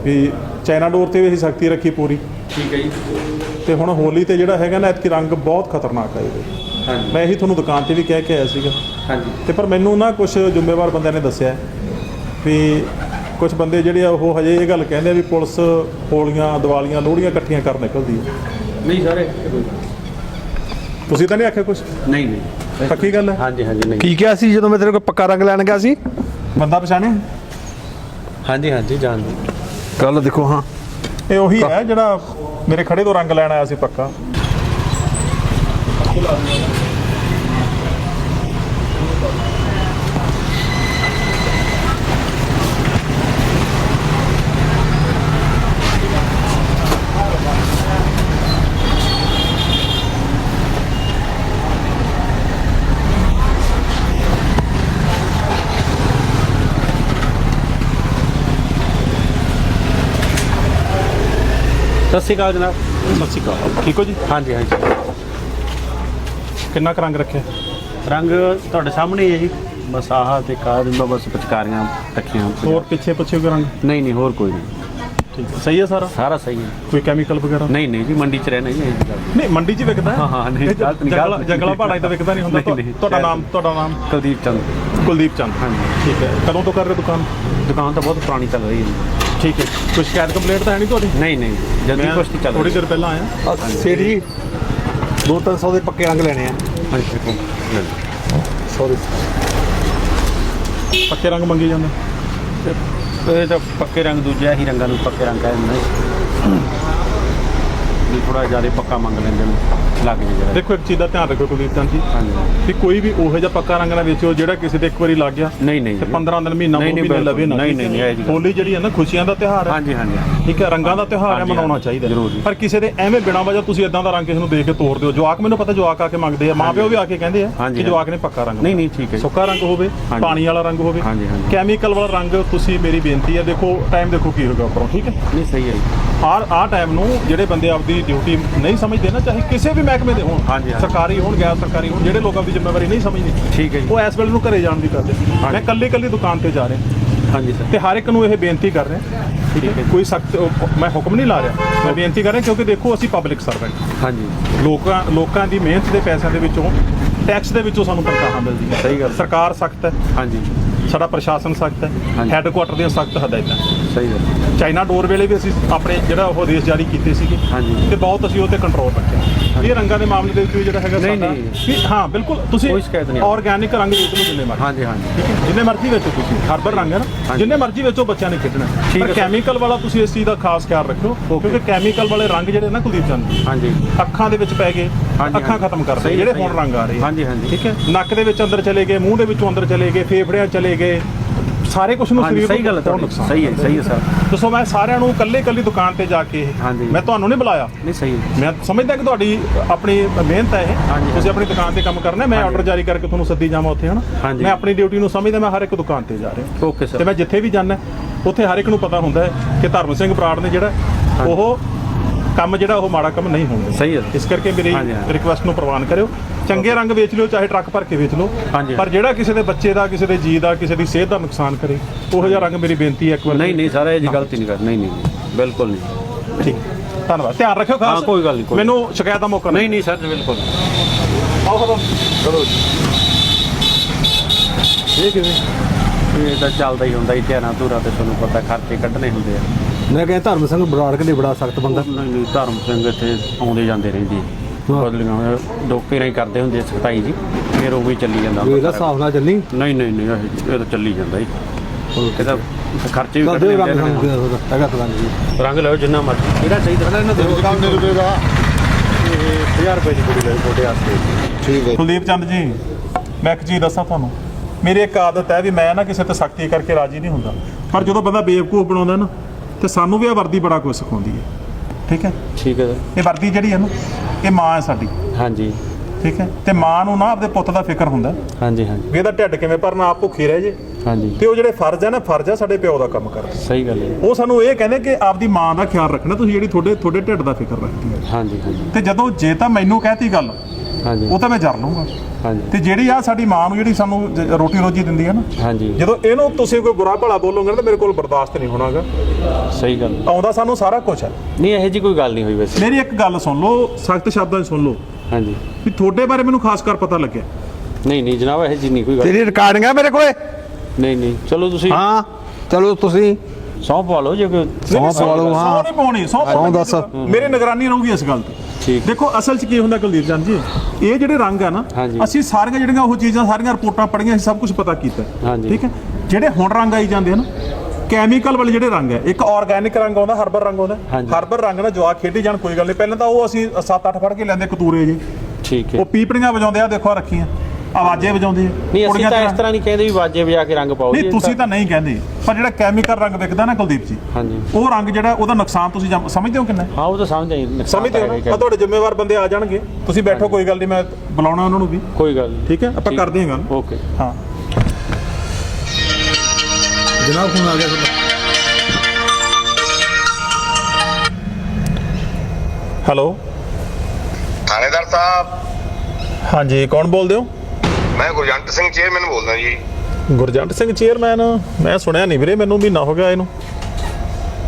ਵੀ ਚਾਈਨਾ ਡੋਰ ਤੇ ਵੀ ਅਸੀਂ ਸਖਤੀ ਰੱਖੀ ਪੂਰੀ। ਠੀਕ ਹੈ ਜੀ। ਤੇ ਹੁਣ ਹੋਲੀ ਤੇ ਜਿਹੜਾ ਹੈਗਾ ਨਾ ਐਤਕੀ ਰੰਗ ਬਹੁਤ ਖਤਰਨਾਕ ਹੈ ਇਹਦੇ। ਹਾਂਜੀ। ਮੈਂ ਇਹੀ ਤੁਹਾਨੂੰ ਦੁਕਾਨ ਤੇ ਵੀ ਕਹਿ ਕੇ ਆਇਆ ਸੀਗਾ। ਹਾਂਜੀ। ਤੇ ਪਰ ਮੈਨੂੰ ਨਾ ਕੁਝ ਜ਼ਿੰਮੇਵਾਰ ਬੰਦਿਆਂ ਨੇ ਦੱਸਿਆ ਵੀ ਕੁਝ ਬੰਦੇ ਜਿਹੜੇ ਆ ਉਹ ਹਜੇ ਇਹ ਗੱਲ ਕਹਿੰਦੇ ਆ ਵੀ ਪੁਲਿਸ ਹੋਲੀਆਂ ਦੀਵਾਲੀਆਂ ਲੋਹੜੀਆਂ ਇਕੱਠੀਆਂ ਕਰ ਨਿਕਲਦੀ ਹੈ ਨਹੀਂ ਸਾਰੇ ਤੁਸੀਂ ਤਾਂ ਨਹੀਂ ਆਖਿਆ ਕੁਝ ਨਹੀਂ ਨਹੀਂ। ਪੱਕੀ ਗੱਲ ਹੈ ਹਾਂਜੀ ਹਾਂਜੀ ਨਹੀਂ। ਕੀ ਕਿਹਾ ਸੀ ਜਦੋਂ ਮੈਂ ਤੇਰੇ ਕੋਲ ਪੱਕਾ ਰੰਗ ਲੈਣ ਗਿਆ ਸੀ? ਬੰਦਾ ਪਛਾਣਿਆ? ਹਾਂਜੀ ਹਾਂਜੀ ਜਾਣਦੇ। ਕੱਲ ਦੇਖੋ ਹਾਂ। ਇਹ ਉਹੀ ਹੈ ਜਿਹੜਾ ਮੇਰੇ ਖੜੇ ਤੋਂ ਰੰਗ ਲੈਣ ਆਇਆ ਸੀ ਪੱਕਾ। ਸਤਿ ਸ਼੍ਰੀ ਅਕਾਲ ਜਨਾਬ। ਸਤਿ ਸ਼੍ਰੀ ਅਕਾਲ। ਠੀਕ ਹੋ ਜੀ? ਹਾਂਜੀ ਹਾਂਜੀ। ਕਿੰਨਾ ਕੁ ਰੰਗ ਰੱਖਿਆ? ਰੰਗ ਤੁਹਾਡੇ ਸਾਹਮਣੇ ਹੀ ਹੈ ਜੀ। ਬਸ ਆਹ ਤੇ ਕਾਹ ਦਿੰਦਾ ਬਸ ਪਚਕਾਰੀਆਂ ਰੱਖੀਆਂ। ਹੋਰ ਪਿੱਛੇ ਪਿੱਛੇ ਕੋਈ ਰੰਗ? ਨਹੀਂ ਨਹੀਂ ਹੋਰ ਕੋਈ ਨਹੀਂ। ਠੀਕ ਹੈ। ਸਹੀ ਹੈ ਸਾਰਾ? ਸਾਰਾ ਸਹੀ ਹੈ। ਕੋਈ ਕੈਮੀਕਲ ਵਗੈਰਾ? ਨਹੀਂ ਨਹੀਂ ਜੀ ਮੰਡੀ 'ਚ ਰਹਿਣਾ ਜੀ ਇਹ ਗੱਲ। ਨਹੀਂ ਮੰਡੀ 'ਚ ਵਿਕਦਾ ਹੈ? ਹਾਂ, ਨਹੀਂ, ਇਹ ਜ- ਗਲਤ ਨਹੀਂ, ਜੰਗਲਾ ਜੰਗਲਾ ਪਹਾੜਾਂ ਤਾਂ ਵਿਕਦਾ ਨਹੀਂ ਹੁੰਦਾ ਨਹੀਂ, ਨਹੀਂ, ਤੁਹਾਡਾ ਸ਼ਾਇਦ। ਨਾਮ ਤੁਹਾਡਾ ਨਾਮ? ਕੁਲਦੀਪ ਚੰਦ। ਕੁਲਦੀਪ ਚੰਦ ਹਾਂਜੀ। ਠੀਕ ਹੈ। ਕਦੋਂ ਤੋਂ ਕਰ ਰਹੇ ਹੋ ਦੁਕਾਨ? ਦੁਕਾਨ ਤਾਂ ਬਹੁਤ ਪੁਰਾਣੀ ਚੱਲ ਰਹੀ ਹੈ ਜੀ। ਠੀਕ ਹੈ। ਕੋਈ ਸ਼ਿਕਾਇਤ ਕੰਪਲੇਂਟ ਤਾਂ ਹੈ ਨਹੀਂ ਤੁਹਾਡੀ? ਨਹੀਂ ਨਹੀਂ। ਜਲਦੀ ਮੈਂ ਕੁਛ ਨਹੀਂ ਚੱਲ ਥੋੜੀ ਦੇਰ ਪਹਿਲਾਂ ਆਇਆ। ਸੇਠ ਜੀ 2-300 ਦੇ ਪੱਕੇ ਰੰਗ ਲੈਣੇ ਆ। ਲਓ। ਸੌਰੀ ਪੱਕੇ ਰੰਗ ਮੰਗੀ ਜਾਂਦੇ। ਇਹ ਤਾਂ ਪੱਕੇ ਰੰਗ ਦੂਜਾ ਹੀ ਰੰਗਾਂ ਨੂੰ ਪੱਕੇ ਰੰਗ ਕਹਿੰਦੇ ਨੇ। ਵੀ ਥੋੜਾ ਜ਼ਿਆਦਾ ਪੱਕਾ ਮੰਗ ਲੈਂਦੇ ਨੇ। ਲੱਗ ਜੇ ਜਰਾ। ਦੇਖੋ ਇੱਕ ਚੀਜ਼ ਦਾ ਧਿਆਨ ਰੱਖੋ ਕੁਲਦੀਪ ਚੰਦ ਜੀ। ਹਾਂਜੀ ਕਿ ਕੋਈ ਵੀ ਉਹੋ ਜਿਹਾ ਪੱਕਾ ਰੰਗ ਨਾ ਵੇਚੋ ਜਿਹੜਾ ਕਿਸੇ ਤੇ ਇੱਕ ਵਾਰੀ ਲੱਗ ਗਿਆ ਨਹੀਂ ਨਹੀਂ ਤੇ 15 ਦਿਨ ਮਹੀਨਾ ਉਹ ਨਹੀਂ, ਮਹੀਨੇ ਲਵੇ ਨਾ। ਨਹੀਂ, ਨਹੀਂ, ਨਹੀਂ, ਇਹ। ਹੋਲੀ ਜਿਹੜੀ ਹੈ ਨਾ ਖੁਸ਼ੀਆਂ ਦਾ ਤਿਉਹਾਰ ਹੈ। ਹਾਂਜੀ ਹਾਂਜੀ। ਠੀਕ ਹੈ ਰੰਗਾਂ ਦਾ ਤਿਉਹਾਰ ਹੈ ਮਨਾਉਣਾ ਚਾਹੀਦਾ। ਪਰ ਕਿਸੇ ਦੇ ਐਵੇਂ ਬਿਨਾਂ ਵਜ੍ਹਾ ਤੁਸੀਂ ਇਦਾਂ ਦਾ ਰੰਗ ਕਿਸੇ ਨੂੰ ਦੇ ਕੇ ਤੋੜ ਦਿਓ। ਜਵਾਕ ਮੈਨੂੰ ਪਤਾ ਜਵਾਕ ਆ ਕੇ ਮੰਗਦੇ ਆ। ਮਾਂ ਪਿਓ ਵੀ ਆ ਕੇ ਕਹਿੰਦੇ ਆ ਕਿ ਜਵਾਕ ਨੇ ਪੱਕਾ ਰੰਗ ਨਹੀਂ ਨਹੀਂ ਠੀਕ ਹੈ। ਸੁੱਕਾ ਰੰਗ ਹੋਵੇ। ਪਾਣੀ ਵਾਲਾ ਰੰਗ ਹੋਵੇ। ਹਾਂਜੀ, ਹਾਂਜੀ। ਕੈਮੀਕਲ ਵਾਲਾ ਰੰਗ ਤੁਸੀਂ ਮੇਰੀ ਬੇਨਤੀ ਹੈ ਦੇਖੋ ਟਾਈਮ ਦੇਖੋ ਕੀ ਹੋਗਾ ਉੱਪਰੋਂ ਠੀਕ ਹੈ? ਨਹੀਂ ਸਹੀ ਹੈ ਆਰ ਆ ਟਾਈਮ ਨੂੰ ਜਿਹੜੇ ਬੰਦੇ ਆਪਦੀ ਡਿਊਟੀ ਨਹੀਂ ਸਮਝਦੇ ਨਾ ਚਾਹੇ ਕਿਸੇ ਵੀ ਮਹਿਕਮੇ ਦੇ ਹੋਣ ਹਾਂਜੀ, ਹਾਂਜੀ। ਸਰਕਾਰੀ ਹੋਣ ਗੈਰ ਸਰਕਾਰੀ ਹੋਣ ਜਿਹੜੇ ਲੋਕ ਆਪਦੀ ਜ਼ਿੰਮੇਵਾਰੀ ਨਹੀਂ ਸਮਝਦੇ। ਠੀਕ ਹੈ ਜੀ। ਉਹ ਇਸ ਵੇਲੇ ਨੂੰ ਘਰੇ ਜਾਣ ਦੀ ਕਰਦੇ। ਮੈਂ ਕੱਲੀ ਕੱਲੀ ਦੁਕਾਨ ਤੇ ਜਾ ਰਿਹਾ। ਹਾਂਜੀ ਸਰ। ਤੇ ਹਰ ਇੱਕ ਨੂੰ ਇਹ ਬੇਨਤੀ ਕਰ ਰਹੇ। ਠੀਕ ਹੈ ਕੋਈ ਸਖਤ ਮੈਂ ਹੁਕਮ ਨਹੀਂ ਲਾ ਰਿਹਾ। ਮੈਂ ਬੇਨਤੀ ਕਰ ਰਿਹਾ ਕਿਉਂਕਿ ਦੇਖੋ ਅਸੀਂ ਪਬਲਿਕ ਸਰਵੈਂਟ ਹਾਂਜੀ। ਲੋਕਾਂ ਲੋਕਾਂ ਦੀ ਮਿਹਨਤ ਦੇ ਪੈਸਿਆਂ ਦੇ ਵਿੱਚੋਂ ਟੈਕਸ ਦੇ ਵਿੱਚੋਂ ਸਾਨੂੰ ਤਨਖਾਹਾਂ ਮਿਲਦੀਆਂ। ਸਹੀ ਗੱਲ। ਸਰਕਾਰ ਸਖਤ ਹੈ। ਹਾਂਜੀ। ਸਾਡਾ ਪ੍ਰਸ਼ਾਸਨ ਸਖਤ ਹੈ। ਹਾਂਜੀ। ਹੈੱਡਕੁਆਟਰ ਦੀਆਂ ਸਖਤ ਹਦਾਇਤਾਂ। ਸਹੀ ਗੱਲ ਚਾਈਨਾ ਡੋਰ ਵੇਲੇ ਵੀ ਅਸੀਂ ਆਪਣੇ ਜਿਹੜਾ ਉਹ ਆਦੇਸ਼ ਜਾਰੀ ਕੀਤੇ ਸੀਗੇ ਹਾਂਜੀ। ਤੇ ਬਹੁਤ ਅਸੀਂ ਉਹ ਤੇ ਕੰਟਰੋਲ ਰੱਖਿਆ ਇਹ ਰੰਗਾਂ ਦੇ ਮਾਮਲੇ ਦੇ ਵਿੱਚ ਵੀ ਜਿਹੜਾ ਹੈਗਾ ਨਹੀਂ, ਸਾਡਾ ਨਹੀਂ। ਹਾਂ ਬਿਲਕੁਲ ਤੁਸੀਂ ਕੋਈ ਸ਼ਿਕਾਇਤ ਨਹੀਂ। ਆਰਗੈਨਿਕ ਰੰਗ ਵੇਚ ਲਓ ਜਿੰਨੇ ਮਰਜ਼ੀ ਹਾਂਜੀ ਹਾਂਜੀ ਠੀਕ ਹੈ ਜਿੰਨੇ ਮਰਜ਼ੀ ਵੇਚੋ ਤੁਸੀਂ ਹਰਬਲ ਰੰਗ ਹੈ ਨਾ ਹਾਂਜੀ। ਜਿੰਨੇ ਮਰਜ਼ੀ ਵੇਚੋ ਬੱਚਿਆਂ ਨੇ ਖੇਡਣਾ ਠੀਕ ਪਰ ਹੈ ਸਰ। ਕੈਮੀਕਲ ਵਾਲਾ ਤੁਸੀਂ ਇਸ ਚੀਜ਼ ਦਾ ਖਾਸ ਖਿਆਲ ਰੱਖੋ ਕਿਉਂਕਿ ਕੈਮੀਕਲ ਵਾਲੇ ਰੰਗ ਜਿਹੜੇ ਨਾ ਕੁਲਦੀਪ ਚੰਦ ਹਾਂਜੀ ਅੱਖਾਂ ਦੇ ਵਿੱਚ ਪੈ ਗਏ ਹਾਂਜੀ, ਅੱਖਾਂ ਹਾਂਜੀ। ਖਤਮ ਕਰਦੇ ਸਹੀ, ਜਿਹੜੇ ਸਹੀ ਹੁਣ ਹੈ। ਰੰਗ ਆ ਰਹੇ ਆ। ਹਾਂਜੀ, ਹਾਂਜੀ। ਠੀਕ ਹੈ ਨੱਕ ਦੇ ਵਿੱਚ ਅੰਦਰ ਚਲੇ ਗਏ ਮੂੰਹ ਦੇ ਵਿੱਚੋਂ ਅੰਦਰ ਚਲੇ ਗਏ ਫੇਫੜਿਆਂ ਚਲੇ ਗਏ ਸਾਰੇ ਕੁਝ ਨੂੰ ਸਰੀਰ ਸਹੀ ਗੱਲ ਹੈ ਤੁਹਾਡੀ ਸਹੀ ਹੈ ਸਹੀ ਹੈ ਸਰ ਦੱਸੋ ਮੈਂ ਸਾਰਿਆਂ ਨੂੰ ਇਕੱਲੇ ਇਕੱਲੀ ਦੁਕਾਨ ਤੇ ਜਾ ਕੇ। ਮੈਂ ਤੁਹਾਨੂੰ ਨਹੀਂ ਬੁਲਾਇਆ ਨਹੀਂ ਸਹੀ ਹੈ ਮੈਂ ਸਮਝਦਾ ਕਿ ਤੁਹਾਡੀ ਆਪਣੀ ਮਿਹਨਤ ਹੈ ਇਹ। ਤੁਸੀਂ ਆਪਣੀ ਦੁਕਾਨ ਤੇ ਕੰਮ ਕਰਨਾ। ਮੈਂ। ਆਰਡਰ ਜਾਰੀ ਕਰਕੇ ਤੁਹਾਨੂੰ ਸੱਦੀ ਜਾਵਾਂ ਉੱਥੇ ਹਨਾ। ਮੈਂ ਆਪਣੀ ਡਿਊਟੀ ਨੂੰ ਸਮਝਦਾ ਮੈਂ ਹਰ ਇੱਕ ਦੁਕਾਨ ਤੇ ਜਾ ਰਿਹਾ ਓਕੇ ਤੇ ਸਰ ਮੈਂ ਜਿੱਥੇ ਵੀ ਜਾਂਦਾ ਉੱਥੇ ਹਰ ਇੱਕ ਨੂੰ ਪਤਾ ਹੁੰਦਾ ਹੈ ਕਿ ਧਰਮ ਸਿੰਘ ਬਰਾੜ ਨੇ ਜਿਹੜਾ ਉਹ ਕੰਮ ਜਿਹੜਾ ਉਹ ਮਾੜਾ ਕੰਮ ਨਹੀਂ ਹੋਣ ਦਿੰਦਾ ਸਹੀ ਹੈ। ਇਸ ਕਰਕੇ ਮੇਰੀ। ਰਿਕੁਐਸਟ ਨੂੰ ਪ੍ਰਵਾਨ ਕਰਿਓ ਚੰਗੇ ਰੰਗ ਵੇਚ ਲਿਓ ਚਾਹੇ ਟਰੱਕ ਭਰ ਕੇ ਵੇਚ ਲਓ। ਹਾਂਜੀ। ਪਰ ਜਿਹੜਾ ਕਿਸੇ ਦੇ ਬੱਚੇ ਦਾ ਕਿਸੇ ਦੇ ਜੀ ਦਾ ਕਿਸੇ ਦੀ ਸਿਹਤ ਦਾ ਨੁਕਸਾਨ ਕਰੇ ਉਹੋ ਜਿਹਾ ਰੰਗ ਮੇਰੀ ਬੇਨਤੀ ਹੈ ਇੱਕ ਵਾਰ। ਨਹੀਂ ਨਹੀਂ ਸਰ ਇਹ ਜੀ ਗਲਤੀ ਨਹੀਂ ਕਰ ਨਹੀਂ ਨਹੀਂ ਨਹੀਂ, ਬਿਲਕੁਲ ਨਹੀਂ। ਠੀਕ। ਧੰਨਵਾਦ। ਧਿਆਨ ਰੱਖਿਓ ਖਾਸ। ਹਾਂ, ਕੋਈ ਗੱਲ ਨਹੀਂ, ਕੋਈ ਮੈਨੂੰ ਸ਼ਿਕਾਇਤ ਦਾ ਮੌਕਾ ਨਹੀਂ। ਨਹੀਂ ਸਰ ਬਿਲਕੁਲ ਆਓ ਖਤਮ ਚਲੋ ਇਹ ਕਿਵੇਂ? ਇਹ ਤਾਂ ਚੱਲਦਾ ਹੀ ਹੁੰਦਾ ਹੀ ਧਿਆਨਾ ਧੂਰਾ ਤੇ ਤੁਹਾਨੂੰ ਪਤਾ ਖਰਚੇ ਕੱਢਣੇ ਹੁੰਦੇ ਆ। ਮੈਂ ਕਹਿੰਦਾ ਧਰਮ ਸਿੰਘ ਬਰਾੜ ਕੇ ਬੜਾ ਸਖਤ ਬੰਦਾ। ਨਹੀਂ ਨਹੀਂ ਧਰਮ ਸਿੰਘ ਇੱਥੇ ਆਉਂਦੇ ਜਾਂਦੇ ਰਹਿੰਦੇ ਬਦਲੀਆਂ ਹੋਈਆਂ ਡੋਕੇ ਨਹੀਂ ਕਰਦੇ ਹੁੰਦੇ ਸਖਤਾਈ ਜੀ ਫਿਰ ਉਹ ਵੀ ਚੱਲੀ ਜਾਂਦਾ। ਹੁੰਦਾ ਇਹਦਾ ਸਾਰਾ। ਹਿਸਾਬ ਨਾਲ ਚੱਲੀ। ਨਹੀਂ ਨਹੀਂ ਨਹੀਂ ਇਹ- ਇਹ ਤਾਂ ਚੱਲੀ ਜਾਂਦਾ ਜੀ। ਇਹ ਤਾਂ ਖਰਚੇ ਵੀ ਕਰਦੇ ਕੱਢਣੇ ਰੰਗ ਹੁੰਦੇ ਨੇ ਰੰਗ ਹੈਗਾ ਤਾਂ ਰੰਗ ਜੀ। ਰੰਗ ਲਓ ਜਿੰਨਾ ਮਰਜ਼ੀ। ਕਿਹੜਾ ਚਾਹੀਦਾ ਇਹਨਾਂ ਦੇ ਕਿੰਨੇ ਰੁਪਏ ਦਾ? 1000 ਰੁਪਏ ਦੀ ਕੁੜੀ ਲਈ ਤੁਹਾਡੇ ਵਾਸਤੇ। ਠੀਕ ਹੈ। ਕੁਲਦੀਪ ਚੰਦ ਜੀ ਮੈਂ ਇੱਕ ਚੀਜ਼ ਦੱਸਾਂ ਤੁਹਾਨੂੰ। ਮੇਰੀ ਇੱਕ ਆਦਤ ਹੈ ਵੀ ਮੈਂ ਨਾ ਕਿਸੇ ਤੇ ਸਖਤੀ ਕਰਕੇ ਰਾਜੀ ਨਹੀਂ ਹੁੰਦਾ। ਪਰ ਜਦੋਂ ਬੰਦਾ ਬੇਵਕੂਫ ਬਣਾਉਂਦਾ ਨਾ ਤੇ ਸਾਨੂੰ ਵੀ ਇਹ ਵਰਦੀ ਬੜਾ ਕੁਝ ਸਿਖਾਉਂਦੀ ਹੈ। ਠੀਕ ਹੈ? ਠੀਕ ਹੈ। ਇਹ ਵਰਦੀ ਜਿਹੜੀ ਹੈ ਨਾ ਇਹ ਮਾਂ ਹੈ ਸਾਡੀ। ਹਾਂਜੀ। ਠੀਕ ਹੈ? ਤੇ ਮਾਂ ਨੂੰ ਨਾ ਆਪਦੇ ਪੁੱਤ ਦਾ ਫਿਕਰ ਹੁੰਦਾ। ਹਾਂਜੀ ਹਾਂਜੀ। ਵੀ ਇਹਦਾ ਢਿੱਡ ਕਿਵੇਂ ਭਰਨਾ ਆਪ ਭੁੱਖੀ ਰਹਿ ਜੇ। ਹਾਂਜੀ। ਤੇ ਉਹ ਜਿਹੜੇ ਫਰਜ਼ ਹੈ ਨਾ ਫਰਜ਼ ਹੈ ਸਾਡੇ ਪਿਓ ਦਾ ਕੰਮ ਕਰਦੇ ਸਹੀ ਗੱਲ ਹੈ। ਉਹ ਸਾਨੂੰ ਇਹ ਕਹਿੰਦੇ ਕਿ ਆਪਦੀ ਮਾਂ ਦਾ ਖਿਆਲ ਰੱਖਣਾ ਤੁਸੀਂ ਜਿਹੜੀ ਤੁਹਾਡੇ ਤੁਹਾਡੇ ਢਿੱਡ ਦਾ ਫਿਕਰ ਰੱਖਦੀ ਹੈ। ਹਾਂਜੀ ਹਾਂਜੀ। ਤੇ ਜਦੋਂ ਜੇ ਤਾਂ ਮੈਨੂੰ ਕਹਿਤੀ ਗੱਲ ਹਾਂਜੀ। ਉਹ ਤਾਂ ਮੈਂ ਜਰ ਲੂੰਗਾ ਹਾਂਜੀ। ਤੇ ਜਿਹੜੀ ਆ ਸਾਡੀ ਮਾਂ ਨੂੰ ਜਿਹੜੀ ਸਾਨੂੰ ਜ- ਰੋਟੀ ਰੋਜੀ ਦਿੰਦੀ ਹੈ ਨਾ ਹਾਂਜੀ। ਜਦੋਂ ਇਹਨੂੰ ਤੁਸੀਂ ਕੋਈ ਬੁਰਾ ਭਲਾ ਬੋਲੋਗੇ ਨਾ ਤਾਂ ਮੇਰੇ ਕੋਲ ਬਰਦਾਸ਼ਤ ਨਹੀਂ ਹੋਣਾਗਾ। ਸਹੀ ਗੱਲ। ਆਉਂਦਾ ਸਾਨੂੰ ਸਾਰਾ ਕੁਝ ਹੈ। ਨਹੀਂ ਇਹੋ ਜੀ ਕੋਈ ਗੱਲ ਨਹੀਂ ਹੋਈ ਵੈਸੇ। ਮੇਰੀ ਇੱਕ ਗੱਲ ਸੁਣ ਲਓ ਸਖਤ ਸ਼ਬਦਾਂ 'ਚ ਸੁਣ ਲਓ। ਹਾਂਜੀ। ਵੀ ਤੁਹਾਡੇ ਬਾਰੇ ਮੈਨੂੰ ਖਾਸ ਕਰ ਪਤਾ ਲੱਗਿਆ। ਨਹੀਂ ਨਹੀਂ ਜਨਾਬ ਇਹੋ ਜੀ ਨਹੀਂ ਕੋਈ ਗੱਲ। ਤੇਰੀ ਰਿਕਾਰਡਿੰਗ ਹੈ ਮੇਰੇ ਕੋਲੇ? ਨਹੀਂ ਨਹੀਂ। ਚਲੋ ਤੁਸੀਂ ਹਾਂ ਚਲੋ ਤੁਸੀਂ। ਸੌਂਪ ਪਾ ਲਓ ਜੇ ਕੋਈ ਸਹੁੰ ਪਵਾ ਲਓ, ਹਾਂ। ਸੌ ਨਹੀਂ ਪਾਉਣੀ ਸੌ ਸਹੁੰ ਦੱਸ। ਮੇਰੀ ਨਿਗਰਾਨੀ ਰਹੂਗੀ ਇਸ ਗੱਲ ਤੇ। ਠੀਕ। ਦੇਖੋ ਅਸਲ 'ਚ ਕੀ ਹੁੰਦਾ ਕੁਲਦੀਪ ਚੰਦ ਜੀ? ਇਹ ਜਿਹੜੇ ਰੰਗ ਆ ਨਾ ਹਾਂਜੀ। ਅਸੀਂ ਸਾਰੀਆਂ ਜਿਹੜੀਆਂ ਉਹ ਚੀਜ਼ਾਂ ਸਾਰੀਆਂ ਰਿਪੋਰਟਾਂ ਪੜ੍ਹੀਆਂ ਅਸੀਂ ਸਭ ਕੁਝ ਪਤਾ ਕੀਤਾ। ਹਾਂਜੀ। ਠੀਕ ਹੈ? ਜਿਹੜੇ ਹੁਣ ਰੰਗ ਆਈ ਜਾਂਦੇ ਹਨ ਕੈਮੀਕਲ ਵਾਲੇ ਜਿਹੜੇ ਰੰਗ ਹੈ ਇੱਕ ਆਰਗੈਨਿਕ ਰੰਗ ਆਉਂਦਾ ਹਰਬਲ ਰੰਗ ਆਉਂਦਾ। ਹਾਂਜੀ। ਹਰਬਲ ਰੰਗ ਨਾਲ ਜਵਾਕ ਖੇਡੀ ਜਾਣ ਕੋਈ ਗੱਲ ਨਹੀਂ। ਪਹਿਲਾਂ ਤਾਂ ਉਹ ਅਸੀਂ 7-8 ਫੜ ਕੇ ਲੈਂਦੇ ਕਤੂਰੇ ਜੀ। ਠੀਕ ਹੈ। ਉਹ ਪੀਪੜੀਆਂ ਵਜਾਉਂਦੇ ਆ ਦੇਖੋ ਆਹ ਰੱਖੀਆਂ। ਆਵਾਜ਼ੇ ਵਜਾਉਂਦੇ ਆ ਨਹੀਂ ਅਸੀਂ ਕੁੜੀਆਂ ਤਾਂ ਇਸ ਤਰ੍ਹਾਂ ਨਹੀਂ ਕਹਿੰਦੇ ਵੀ ਵਾਜੇ ਵਜਾ ਕੇ ਰੰਗ ਪਾਓ ਨਹੀਂ ਤੁਸੀਂ ਤਾਂ ਨਹੀਂ ਕਹਿੰਦੇ। ਪਰ ਜਿਹੜਾ ਕੈਮੀਕਲ ਰੰਗ ਵਿਕਦਾ ਨਾ ਕੁਲਦੀਪ ਜੀ ਹਾਂਜੀ। ਉਹ ਰੰਗ ਜਿਹੜਾ ਉਹਦਾ ਨੁਕਸਾਨ ਤੁਸੀਂ ਜਮ- ਸਮਝਦੇ ਹੋ ਕਿੰਨਾ? ਹੈ? ਹਾਂ ਉਹ ਤਾਂ ਸਮਝ ਆਈ ਨੁਕਸਾਨ ਸਮਝਦੇ ਹੋ ਤਾਂ ਨਾ ਤੁਹਾਡੇ ਜ਼ਿੰਮੇਵਾਰ ਬੰਦੇ ਆ ਜਾਣਗੇ। ਤੁਸੀਂ ਬੈਠੋ ਕੋਈ ਗੱਲ ਨਹੀਂ ਮੈਂ ਬੁਲਾਉਣਾ ਉਹਨਾਂ ਨੂੰ ਵੀ। ਕੋਈ ਗੱਲ ਨਹੀਂ। ਠੀਕ ਹੈ? ਆਪਾਂ ਕਰਦੇ ਹਾਂ ਗੱਲ। ਓਕੇ। ਹਾਂ। ਜਨਾਬ ਫੋਨ ਆ ਗਿਆ ਤੁਹਾਡਾ। ਹੈਲੋ? ਥਾਣੇਦਾਰ ਸਾਹਿਬ। ਹਾਂਜੀ ਕੌਣ ਬੋਲਦੇ ਹੋ? ਮੈਂ ਗੁਰਜੰਟ ਸਿੰਘ ਚੇਅਰਮੈਨ ਬੋਲਦਾ ਜੀ। ਗੁਰਜੰਟ ਸਿੰਘ ਚੇਅਰਮੈਨ? ਮੈਂ ਸੁਣਿਆ ਨਹੀਂ ਵੀਰੇ ਮੈਨੂੰ ਮਹੀਨਾ ਹੋ ਗਿਆ ਇਹਨੂੰ।